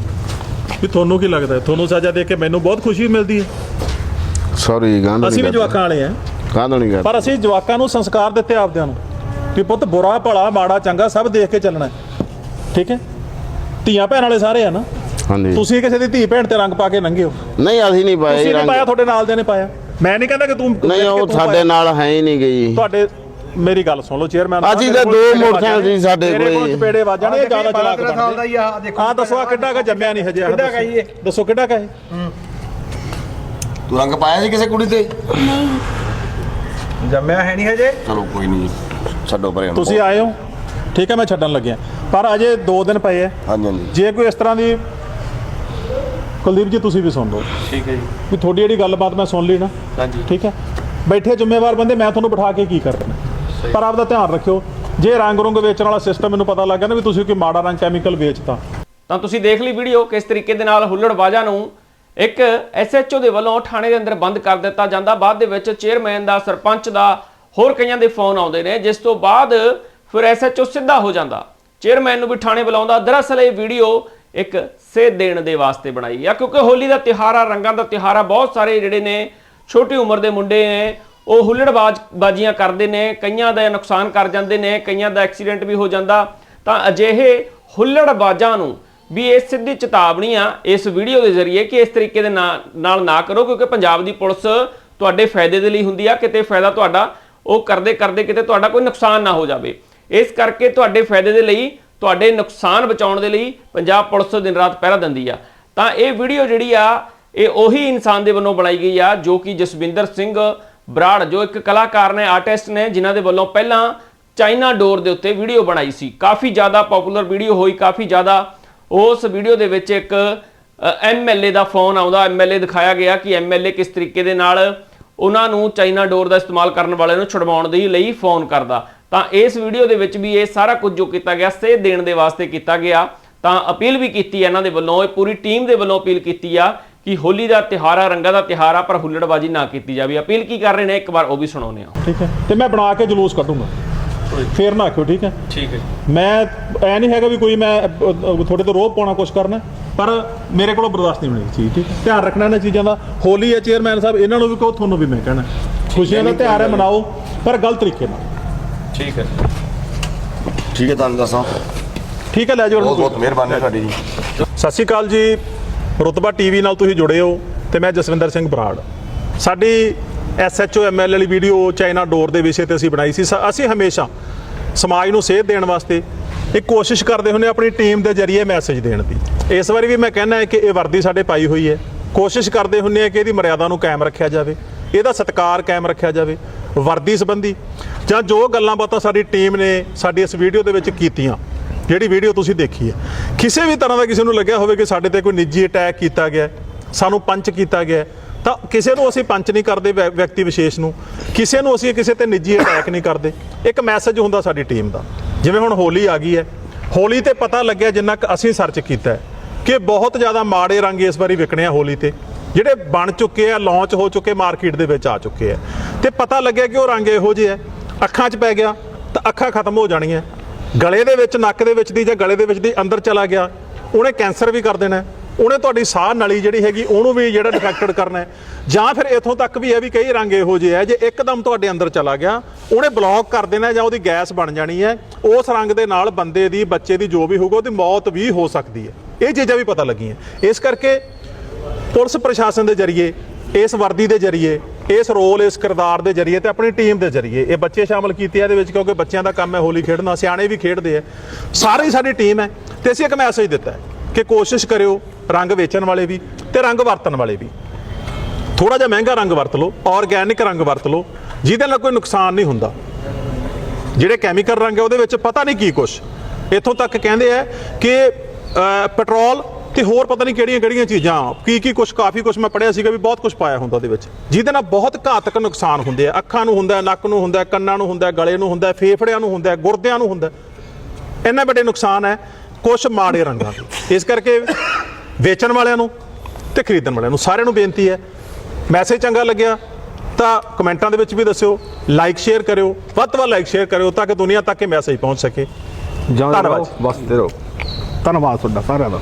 ਵੀ ਤੁਹਾਨੂੰ ਕੀ ਲੱਗਦਾ ਹੈ? ਤੁਹਾਨੂੰ ਸਜ਼ਾ ਦੇ ਕੇ ਮੈਨੂੰ ਬਹੁਤ ਖੁਸ਼ੀ ਮਿਲਦੀ ਹੈ। ਸੌਰੀ ਗਾਂਧ ਅਸੀਂ ਵੀ ਜਵਾਕਾਂ ਵਾਲੇ ਆ ਗਾਂਧ ਨਹੀਂ ਕਰ ਪਰ ਅਸੀਂ ਜਵਾਕਾਂ ਨੂੰ ਸੰਸਕਾਰ ਦਿੱਤੇ ਆਪਦਿਆਂ ਨੂੰ। ਵੀ ਪੁੱਤ ਬੁਰਾ ਭਲਾ ਮਾੜਾ ਚੰਗਾ ਸਭ ਦੇਖ ਕੇ ਚੱਲਣਾ। ਠੀਕ ਹੈ? ਧੀਆਂ ਭੈਣ ਵਾਲੇ ਸਾਰੇ ਆ ਨਾ? ਹਾਂਜੀ। ਤੁਸੀਂ ਕਿਸੇ ਦੀ ਧੀ ਭੈਣ ਤੇ ਰੰਗ ਪਾ ਕੇ ਲੰਘੇ ਹੋ ਨਹੀਂ ਅਸੀਂ ਨਹੀਂ ਪਾਇਆ ਤੁਸੀਂ ਨਹੀਂ ਪਾਇਆ ਤੁਹਾਡੇ ਨਾਲ ਦੇ ਨੇ ਪਾਇਆ। ਮੈਂ ਨਹੀਂ ਕਹਿੰਦਾ ਕਿ ਤੂੰ ਨਹੀਂ ਉਹ ਸਾਡੇ। ਨਾਲ ਹੈ ਹੀ ਨਹੀਂ ਗਈ। ਤੁਹਾਡੇ ਮੇਰੀ ਗੱਲ ਸੁਣ ਲਓ ਚੇਅਰਮੈਨ ਅਸੀਂ ਤਾਂ ਦੋ ਮੋਟਰਸਾਈਕਲ ਸੀ ਸਾਡੇ ਮੇਰੇ ਕੋਲ ਕੋਲ। ਚਪੇੜੇ ਵੱਜਣ ਇਹ ਜ਼ਿਆਦਾ ਚਲਾਕ ਤੇਰਾ ਸਾਲ ਦਾ ਹੀ ਆ ਦੇਖੋ ਆ ਦੱਸੋ ਆ ਕਿੱਡਾ ਕਾ ਜੰਮਿਆ ਨਹੀਂ ਹਜੇ ਕਿੱਡਾ ਕੁ ਦੱਸੋ। ਇਹ? ਦੱਸੋ ਕਿੱਡਾ ਕਾ ਇਹ? ਤੂੰ ਰੰਗ ਪਾਇਆ ਸੀ ਕਿਸੇ ਕੁੜੀ ਤੇ? ਨਹੀਂ। ਜੰਮਿਆ ਹੈ ਨਹੀਂ ਹਜੇ? ਚਲੋ ਕੋਈ ਨਹੀਂ। ਛੱਡੋ ਪਰੇ ਹੁਣ। ਤੁਸੀਂ ਆਏ ਹੋ? ਠੀਕ ਹੈ ਮੈਂ ਛੱਡਣ ਲੱਗਿਆ। ਪਰ ਅਜੇ 2 ਦਿਨ ਪਏ ਆ ਹਾਂਜੀ ਹਾਂਜੀ। ਜੇ ਕੋਈ ਇਸ ਤਰ੍ਹਾਂ ਦੀ ਕੁਲਦੀਪ ਜੀ ਤੁਸੀਂ ਵੀ ਸੁਣ ਲਓ। ਠੀਕ ਹੈ ਜੀ। ਵੀ ਤੁਹਾਡੀ ਜਿਹੜੀ ਗੱਲਬਾਤ ਮੈਂ ਸੁਣ ਲਈ ਨਾ। ਹਾਂਜੀ। ਠੀਕ ਹੈ? ਬੈਠੇ ਜ਼ਿੰਮੇਵਾਰ ਬੰਦੇ ਮੈਂ ਤੁਹਾਨੂੰ ਬਿਠਾ ਕੇ ਕੀ ਕਰ ਦੇਣਾ ਪਰ ਆਪਦਾ ਧਿਆਨ ਰੱਖਿਓ ਜੇ ਰੰਗ ਰੁੰਗ ਵੇਚਣ ਵਾਲਾ ਸਿਸਟਮ ਮੈਨੂੰ ਪਤਾ ਲੱਗ ਗਿਆ ਨਾ ਵੀ ਤੁਸੀਂ ਕੋਈ ਮਾੜਾ ਰੰਗ ਕੈਮੀਕਲ ਵੇਚਤਾ। ਤਾਂ ਤੁਸੀਂ ਦੇਖ ਲਈ ਵੀਡੀਓ ਕਿਸ ਤਰੀਕੇ ਦੇ ਨਾਲ ਹੁੱਲੜਬਾਜ਼ਾਂ ਨੂੰ ਇੱਕ ਐਸਐਚਓ ਦੇ ਵੱਲੋਂ ਥਾਣੇ ਦੇ ਅੰਦਰ ਬੰਦ ਕਰ ਦਿੱਤਾ ਜਾਂਦਾ। ਬਾਅਦ ਦੇ ਵਿੱਚ ਚੇਅਰਮੈਨ ਦਾ ਸਰਪੰਚ ਦਾ ਹੋਰ ਕਈਆਂ ਦੇ ਫੋਨ ਆਉਂਦੇ ਨੇ, ਜਿਸ ਤੋਂ ਬਾਅਦ ਫਿਰ ਐਸਐਚਓ ਸਿੱਧਾ ਹੋ ਜਾਂਦਾ। ਚੇਅਰਮੈਨ ਨੂੰ ਵੀ ਥਾਣੇ ਬੁਲਾਉਂਦਾ। ਦਰਅਸਲ ਇਹ ਵੀਡੀਓ ਇੱਕ ਸੇਧ ਦੇਣ ਦੇ ਵਾਸਤੇ ਬਣਾਈ ਆ, ਕਿਉਂਕਿ ਹੋਲੀ ਦਾ ਤਿਉਹਾਰ ਆ, ਰੰਗਾਂ ਦਾ ਤਿਉਹਾਰ ਆ, ਬਹੁਤ ਸਾਰੇ ਜਿਹੜੇ ਨੇ ਛੋਟੀ ਉਮਰ ਦੇ ਮੁੰਡੇ ਨੇ, ਉਹ ਹੁੱਲੜਬਾਜ਼ ਬਾਜ਼ੀਆਂ ਕਰਦੇ ਨੇ, ਕਈਆਂ ਦਾ ਨੁਕਸਾਨ ਕਰ ਜਾਂਦੇ ਨੇ, ਕਈਆਂ ਦਾ ਐਕਸੀਡੈਂਟ ਵੀ ਹੋ ਜਾਂਦਾ। ਤਾਂ ਅਜਿਹੇ ਹੁੱਲੜਬਾਜ਼ਾਂ ਨੂੰ ਵੀ ਇਹ ਸਿੱਧੀ ਚੇਤਾਵਨੀ ਆ ਇਸ ਵੀਡੀਓ ਦੇ ਜ਼ਰੀਏ ਕਿ ਇਸ ਤਰੀਕੇ ਦੇ ਨਾ- ਨਾਲ ਨਾ ਕਰੋ, ਕਿਉਂਕਿ ਪੰਜਾਬ ਦੀ ਪੁਲਿਸ ਤੁਹਾਡੇ ਫਾਇਦੇ ਦੇ ਲਈ ਹੁੰਦੀ ਆ, ਕਿਤੇ ਫਾਇਦਾ ਤੁਹਾਡਾ ਉਹ ਕਰਦੇ ਕਰਦੇ ਕਿਤੇ ਤੁਹਾਡਾ ਕੋਈ ਨੁਕਸਾਨ ਨਾ ਹੋ ਜਾਵੇ। ਇਸ ਕਰਕੇ ਤੁਹਾਡੇ ਫਾਇਦੇ ਦੇ ਲਈ, ਤੁਹਾਡੇ ਨੁਕਸਾਨ ਬਚਾਉਣ ਦੇ ਲਈ ਪੰਜਾਬ ਪੁਲਿਸ ਦਿਨ ਰਾਤ ਪਹਿਰਾ ਦਿੰਦੀ ਆ। ਤਾਂ ਇਹ ਵੀਡੀਓ ਜਿਹੜੀ ਆ, ਇਹ ਉਹੀ ਇਨਸਾਨ ਦੇ ਵੱਲੋਂ ਬਣਾਈ ਗਈ ਆ, ਜੋ ਕਿ ਜਸਵਿੰਦਰ ਸਿੰਘ ਬਰਾੜ, ਜੋ ਇੱਕ ਕਲਾਕਾਰ ਨੇ, ਆਰਟਿਸਟ ਨੇ, ਜਿਨ੍ਹਾਂ ਦੇ ਵੱਲੋਂ ਪਹਿਲਾਂ ਚਾਈਨਾ ਡੋਰ ਦੇ ਉੱਤੇ ਵੀਡੀਓ ਬਣਾਈ ਸੀ। ਕਾਫੀ ਜ਼ਿਆਦਾ ਪਪੂਲਰ ਵੀਡੀਓ ਹੋਈ, ਕਾਫੀ ਜ਼ਿਆਦਾ ਉਸ ਵੀਡੀਓ ਦੇ ਵਿੱਚ ਇੱਕ ਐਮਐਲਏ ਦਾ ਫੋਨ ਆਉਂਦਾ। ਐਮਐਲਏ ਦਿਖਾਇਆ ਗਿਆ ਕਿ ਐਮਐਲਏ ਕਿਸ ਤਰੀਕੇ ਦੇ ਨਾਲ ਉਹਨਾਂ ਨੂੰ ਚਾਈਨਾ ਡੋਰ ਦਾ ਇਸਤੇਮਾਲ ਕਰਨ ਵਾਲਿਆਂ ਨੂੰ ਛੁਡਵਾਉਣ ਦੇ ਲਈ ਫੋਨ ਕਰਦਾ। ਤਾਂ ਇਸ ਵੀਡੀਓ ਦੇ ਵਿੱਚ ਵੀ ਇਹ ਸਾਰਾ ਕੁਝ ਜੋ ਕੀਤਾ ਗਿਆ ਸੇਧ ਦੇਣ ਦੇ ਵਾਸਤੇ ਕੀਤਾ ਗਿਆ। ਤਾਂ ਅਪੀਲ ਵੀ ਕੀਤੀ ਹੈ ਇਹਨਾਂ ਦੇ ਵੱਲੋਂ ਇਹ ਪੂਰੀ ਟੀਮ ਦੇ ਵੱਲੋਂ ਅਪੀਲ ਕੀਤੀ ਆ ਕਿ ਹੋਲੀ ਦਾ ਤਿਉਹਾਰ ਆ ਰੰਗਾਂ ਦਾ ਤਿਉਹਾਰ ਆ ਪਰ ਹੁੱਲੜਬਾਜ਼ੀ ਨਾ ਕੀਤੀ ਜਾਵੇ। ਅਪੀਲ ਕੀ ਕਰ ਰਹੇ ਨੇ? ਇੱਕ ਵਾਰ ਉਹ ਵੀ ਸੁਣਾਉਂਦੇ ਆ ਠੀਕ ਹੈ। ਤੇ ਮੈਂ ਬਣਾ ਕੇ ਜਲੂਸ ਕੱਢੂੰਗਾ। ਫੇਰ ਨਾ ਆਖਿਓ ਠੀਕ ਹੈ? ਠੀਕ ਹੈ ਮੈਂ ਐ ਨਹੀਂ ਹੈਗਾ ਵੀ ਕੋਈ ਮੈਂ ਤੁਹਾਡੇ ਤੋਂ ਰੋਹ ਪਾਉਣਾ ਕੁਛ ਕਰਨਾ। ਪਰ ਮੇਰੇ ਕੋਲੋਂ ਬਰਦਾਸ਼ਤ ਨਹੀਂ ਹੋਣੀ ਚੀਜ਼ ਠੀਕ? ਹੈ ਧਿਆਨ ਰੱਖਣਾ ਇਹਨਾਂ ਚੀਜ਼ਾਂ ਦਾ। ਹੋਲੀ ਹੈ ਚੇਅਰਮੈਨ ਸਾਹਿਬ ਇਹਨਾਂ ਨੂੰ ਵੀ ਕਹੋ ਤੁਹਾਨੂੰ ਵੀ ਮੈਂ ਕਹਿਣਾ। ਖੁਸ਼ੀਆਂ ਦਾ ਤਿਉਹਾਰ ਹੈ ਮਨਾਓ ਪਰ ਗਲਤ ਤਰੀਕੇ ਨਾਲ। ਠੀਕ ਹੈ। ਠੀਕ ਹੈ ਤੁਹਾਨੂੰ ਦੱਸਾਂ। ਠੀਕ ਹੈ ਲੈ ਜਾਓ ਬਹੁਤ ਬਹੁਤ ਮਿਹਰਬਾਨੀ ਤੁਹਾਡੀ ਜੀ। ਸਤਿ ਸ਼੍ਰੀ ਅਕਾਲ ਜੀ। ਰੁਤਬਾ ਟੀਵੀ ਨਾਲ ਤੁਸੀਂ ਜੁੜੇ ਹੋ ਤੇ ਮੈਂ ਜਸਵਿੰਦਰ ਸਿੰਘ ਬਰਾੜ। ਸਾਡੀ ਐਸਐਚਓ ਐਮਐਲ ਵਾਲੀ ਵੀਡੀਓ ਚਾਈਨਾ ਡੋਰ ਦੇ ਵਿਸ਼ੇ ਤੇ ਅਸੀਂ ਬਣਾਈ ਸੀ। ਸ- ਅਸੀਂ ਹਮੇਸ਼ਾ ਸਮਾਜ ਨੂੰ ਸੇਧ ਦੇਣ ਵਾਸਤੇ ਇਹ ਕੋਸ਼ਿਸ਼ ਕਰਦੇ ਹੁੰਦੇ ਆਪਣੀ ਟੀਮ ਦੇ ਜ਼ਰੀਏ ਮੈਸੇਜ ਦੇਣ ਦੀ। ਇਸ ਵਾਰੀ ਵੀ ਮੈਂ ਕਹਿਣਾ ਹੈ ਕਿ ਇਹ ਵਰਦੀ ਸਾਡੇ ਪਾਈ ਹੋਈ ਹੈ। ਕੋਸ਼ਿਸ਼ ਕਰਦੇ ਹੁੰਦੇ ਆ ਕਿ ਇਹਦੀ ਮਰਿਆਦਾ ਨੂੰ ਕਾਇਮ ਰੱਖਿਆ ਜਾਵੇ, ਇਹਦਾ ਸਤਿਕਾਰ ਕਾਇਮ ਰੱਖਿਆ ਜਾਵੇ, ਵਰਦੀ ਸੰਬੰਧੀ। ਜਾਂ ਜੋ ਗੱਲਾਂ ਬਾਤਾਂ ਸਾਡੀ ਟੀਮ ਨੇ ਸਾਡੀ ਇਸ ਵੀਡੀਓ ਦੇ ਵਿੱਚ ਕੀਤੀਆਂ, ਜਿਹੜੀ ਵੀਡੀਓ ਤੁਸੀਂ ਦੇਖੀ ਹੈ। ਕਿਸੇ ਵੀ ਤਰ੍ਹਾਂ ਦਾ ਕਿਸੇ ਨੂੰ ਲੱਗਿਆ ਹੋਵੇ ਕਿ ਸਾਡੇ ਤੇ ਕੋਈ ਨਿੱਜੀ ਅਟੈਕ ਕੀਤਾ ਗਿਆ ਸਾਨੂੰ ਪੰਚ ਕੀਤਾ ਗਿਆ ਤਾਂ ਕਿਸੇ ਨੂੰ ਅਸੀਂ ਪੰਚ ਨਹੀਂ ਕਰਦੇ ਵਿਅ- ਵਿਅਕਤੀ ਵਿਸ਼ੇਸ਼ ਨੂੰ। ਕਿਸੇ ਨੂੰ ਅਸੀਂ ਕਿਸੇ ਤੇ ਨਿੱਜੀ ਅਟੈਕ ਨਹੀਂ ਕਰਦੇ। ਇੱਕ ਮੈਸੇਜ ਹੁੰਦਾ ਸਾਡੀ ਟੀਮ ਦਾ। ਜਿਵੇਂ ਹੁਣ ਹੋਲੀ ਆ ਗਈ ਹੈ, ਹੋਲੀ ਤੇ ਪਤਾ ਲੱਗਿਆ ਜਿੰਨਾ ਕੁ ਅਸੀਂ ਸਰਚ ਕੀਤਾ ਹੈ ਕਿ ਬਹੁਤ ਜ਼ਿਆਦਾ ਮਾੜੇ ਰੰਗ ਇਸ ਵਾਰੀ ਵਿਕਣੇ ਆ ਹੋਲੀ ਤੇ, ਜਿਹੜੇ ਬਣ ਚੁੱਕੇ ਆ ਲਾਂਚ ਹੋ ਚੁੱਕੇ ਮਾਰਕੀਟ ਦੇ ਵਿੱਚ ਆ ਚੁੱਕੇ ਆ। ਤੇ ਪਤਾ ਲੱਗਿਆ ਕਿ ਉਹ ਰੰਗ ਇਹੋ ਜਿਹੇ ਆ, ਅੱਖਾਂ 'ਚ ਪੈ ਗਿਆ ਤਾਂ ਅੱਖਾਂ ਖਤਮ ਹੋ ਜਾਣੀਆਂ। ਗਲੇ ਦੇ ਵਿੱਚ, ਨੱਕ ਦੇ ਵਿੱਚ ਦੀ ਜਾਂ ਗਲੇ ਦੇ ਵਿੱਚ ਦੀ ਅੰਦਰ ਚਲਾ ਗਿਆ, ਉਹਨੇ ਕੈਂਸਰ ਵੀ ਕਰ ਦੇਣਾ। ਉਹਨੇ ਤੁਹਾਡੀ ਸਾਹ ਨਲੀ ਜਿਹੜੀ ਹੈਗੀ, ਉਹਨੂੰ ਵੀ ਜਿਹੜਾ ਡਿਫੈਕਟਡ ਕਰਨਾ ਹੈ। ਜਾਂ ਫਿਰ ਇਥੋਂ ਤੱਕ ਵੀ ਹੈ ਵੀ ਕਈ ਰੰਗ ਇਹੋ ਜਿਹੇ ਹੈ ਜੇ ਇੱਕਦਮ ਤੁਹਾਡੇ ਅੰਦਰ ਚਲਾ ਗਿਆ, ਉਹਨੇ ਬਲੌਕ ਕਰ ਦੇਣਾ ਜਾਂ ਉਹਦੀ ਗੈਸ ਬਣ ਜਾਣੀ ਹੈ, ਉਸ ਰੰਗ ਦੇ ਨਾਲ ਬੰਦੇ ਦੀ, ਬੱਚੇ ਦੀ ਜੋ ਵੀ ਹੋਊਗਾ, ਉਹਦੀ ਮੌਤ ਵੀ ਹੋ ਸਕਦੀ ਹੈ। ਇਹ ਚੀਜ਼ਾਂ ਵੀ ਪਤਾ ਲੱਗੀਆਂ। ਇਸ ਕਰਕੇ ਪੁਲਿਸ ਪ੍ਰਸ਼ਾਸਨ ਦੇ ਜ਼ਰੀਏ, ਇਸ ਵਰਦੀ ਦੇ ਜ਼ਰੀਏ, ਇਸ ਰੋਲ ਇਸ ਕਿਰਦਾਰ ਦੇ ਜ਼ਰੀਏ ਤੇ ਆਪਣੀ ਟੀਮ ਦੇ ਜ਼ਰੀਏ ਇਹ ਬੱਚੇ ਸ਼ਾਮਲ ਕੀਤੇ ਆ, ਇਹਦੇ ਵਿੱਚ ਕਿਉਂਕਿ ਬੱਚਿਆਂ ਦਾ ਕੰਮ ਹੈ ਹੋਲੀ ਖੇਡਣਾ, ਸਿਆਣੇ ਵੀ ਖੇਡਦੇ ਆ। ਸਾਰੀ ਸਾਡੀ ਟੀਮ ਹੈ ਤੇ ਅਸੀਂ ਇੱਕ ਮੈਸੇਜ ਦਿੱਤਾ ਹੈ ਕਿ ਕੋਸ਼ਿਸ਼ ਕਰਿਓ ਰੰਗ ਵੇਚਣ ਵਾਲੇ ਵੀ ਤੇ ਰੰਗ ਵਰਤਣ ਵਾਲੇ ਵੀ। ਥੋੜਾ ਜਿਹਾ ਮਹਿੰਗਾ ਰੰਗ ਵਰਤ ਲਓ ਆਰਗੈਨਿਕ ਰੰਗ ਵਰਤ ਲਓ, ਜਿਹਦੇ ਨਾਲ ਕੋਈ ਨੁਕਸਾਨ ਨਹੀਂ ਹੁੰਦਾ। ਜਿਹੜੇ ਕੈਮੀਕਲ ਰੰਗ ਹੈ, ਉਹਦੇ ਵਿੱਚ ਪਤਾ ਨਹੀਂ ਕੀ ਕੁਛ। ਇੱਥੋਂ ਤੱਕ ਕਹਿੰਦੇ ਆ ਕਿ ਪੈਟਰੋਲ ਤੇ ਹੋਰ ਪਤਾ ਨਹੀਂ ਕਿਹੜੀਆਂ ਕਿਹੜੀਆਂ ਚੀਜ਼ਾਂ, ਕੀ ਕੀ ਕੁਛ, ਕਾਫੀ ਕੁਛ ਮੈਂ ਪੜਿਆ ਸੀਗਾ ਵੀ ਬਹੁਤ ਕੁਛ ਪਾਇਆ ਹੁੰਦਾ ਉਹਦੇ ਵਿੱਚ। ਜਿਹਦੇ ਨਾਲ ਬਹੁਤ ਘਾਤਕ ਨੁਕਸਾਨ ਹੁੰਦੇ ਆ। ਅੱਖਾਂ ਨੂੰ ਹੁੰਦਾ, ਨੱਕ ਨੂੰ ਹੁੰਦਾ, ਕੰਨਾਂ ਨੂੰ ਹੁੰਦਾ, ਗਲੇ ਨੂੰ ਹੁੰਦਾ, ਫੇਫੜਿਆਂ ਨੂੰ ਹੁੰਦਾ, ਗੁਰਦਿਆਂ ਨੂੰ ਹੁੰਦਾ। ਹੈ। ਇੰਨੇ ਵੱਡੇ ਨੁਕਸਾਨ ਹੈ ਕੁਛ ਮਾੜੇ ਰੰਗਾਂ ਇਸ ਕਰਕੇ ਵੇਚਣ ਵਾਲਿਆਂ ਨੂੰ ਤੇ ਖਰੀਦਣ ਵਾਲਿਆਂ ਨੂੰ ਸਾਰਿਆਂ ਨੂੰ ਬੇਨਤੀ ਹੈ। ਮੈਸੇਜ ਚੰਗਾ ਲੱਗਿਆ ਤਾਂ ਕਮੈਂਟਾਂ ਦੇ ਵਿੱਚ ਵੀ ਦੱਸਿਓ ਲਾਈਕ ਸ਼ੇਅਰ ਕਰਿਓ ਵੱਧ ਤੋਂ ਵੱਧ ਲਾਈਕ ਸ਼ੇਅਰ ਕਰਿਓ ਤਾਂ ਕਿ ਦੁਨੀਆ ਤੱਕ ਇਹ ਮੈਸੇਜ ਪਹੁੰਚ ਸਕੇ। ਧੰਨਵਾਦ ਬਸਦੇ ਰਹੋ। ਧੰਨਵਾਦ ਤੁਹਾਡਾ ਸਾਰਿਆਂ ਦਾ।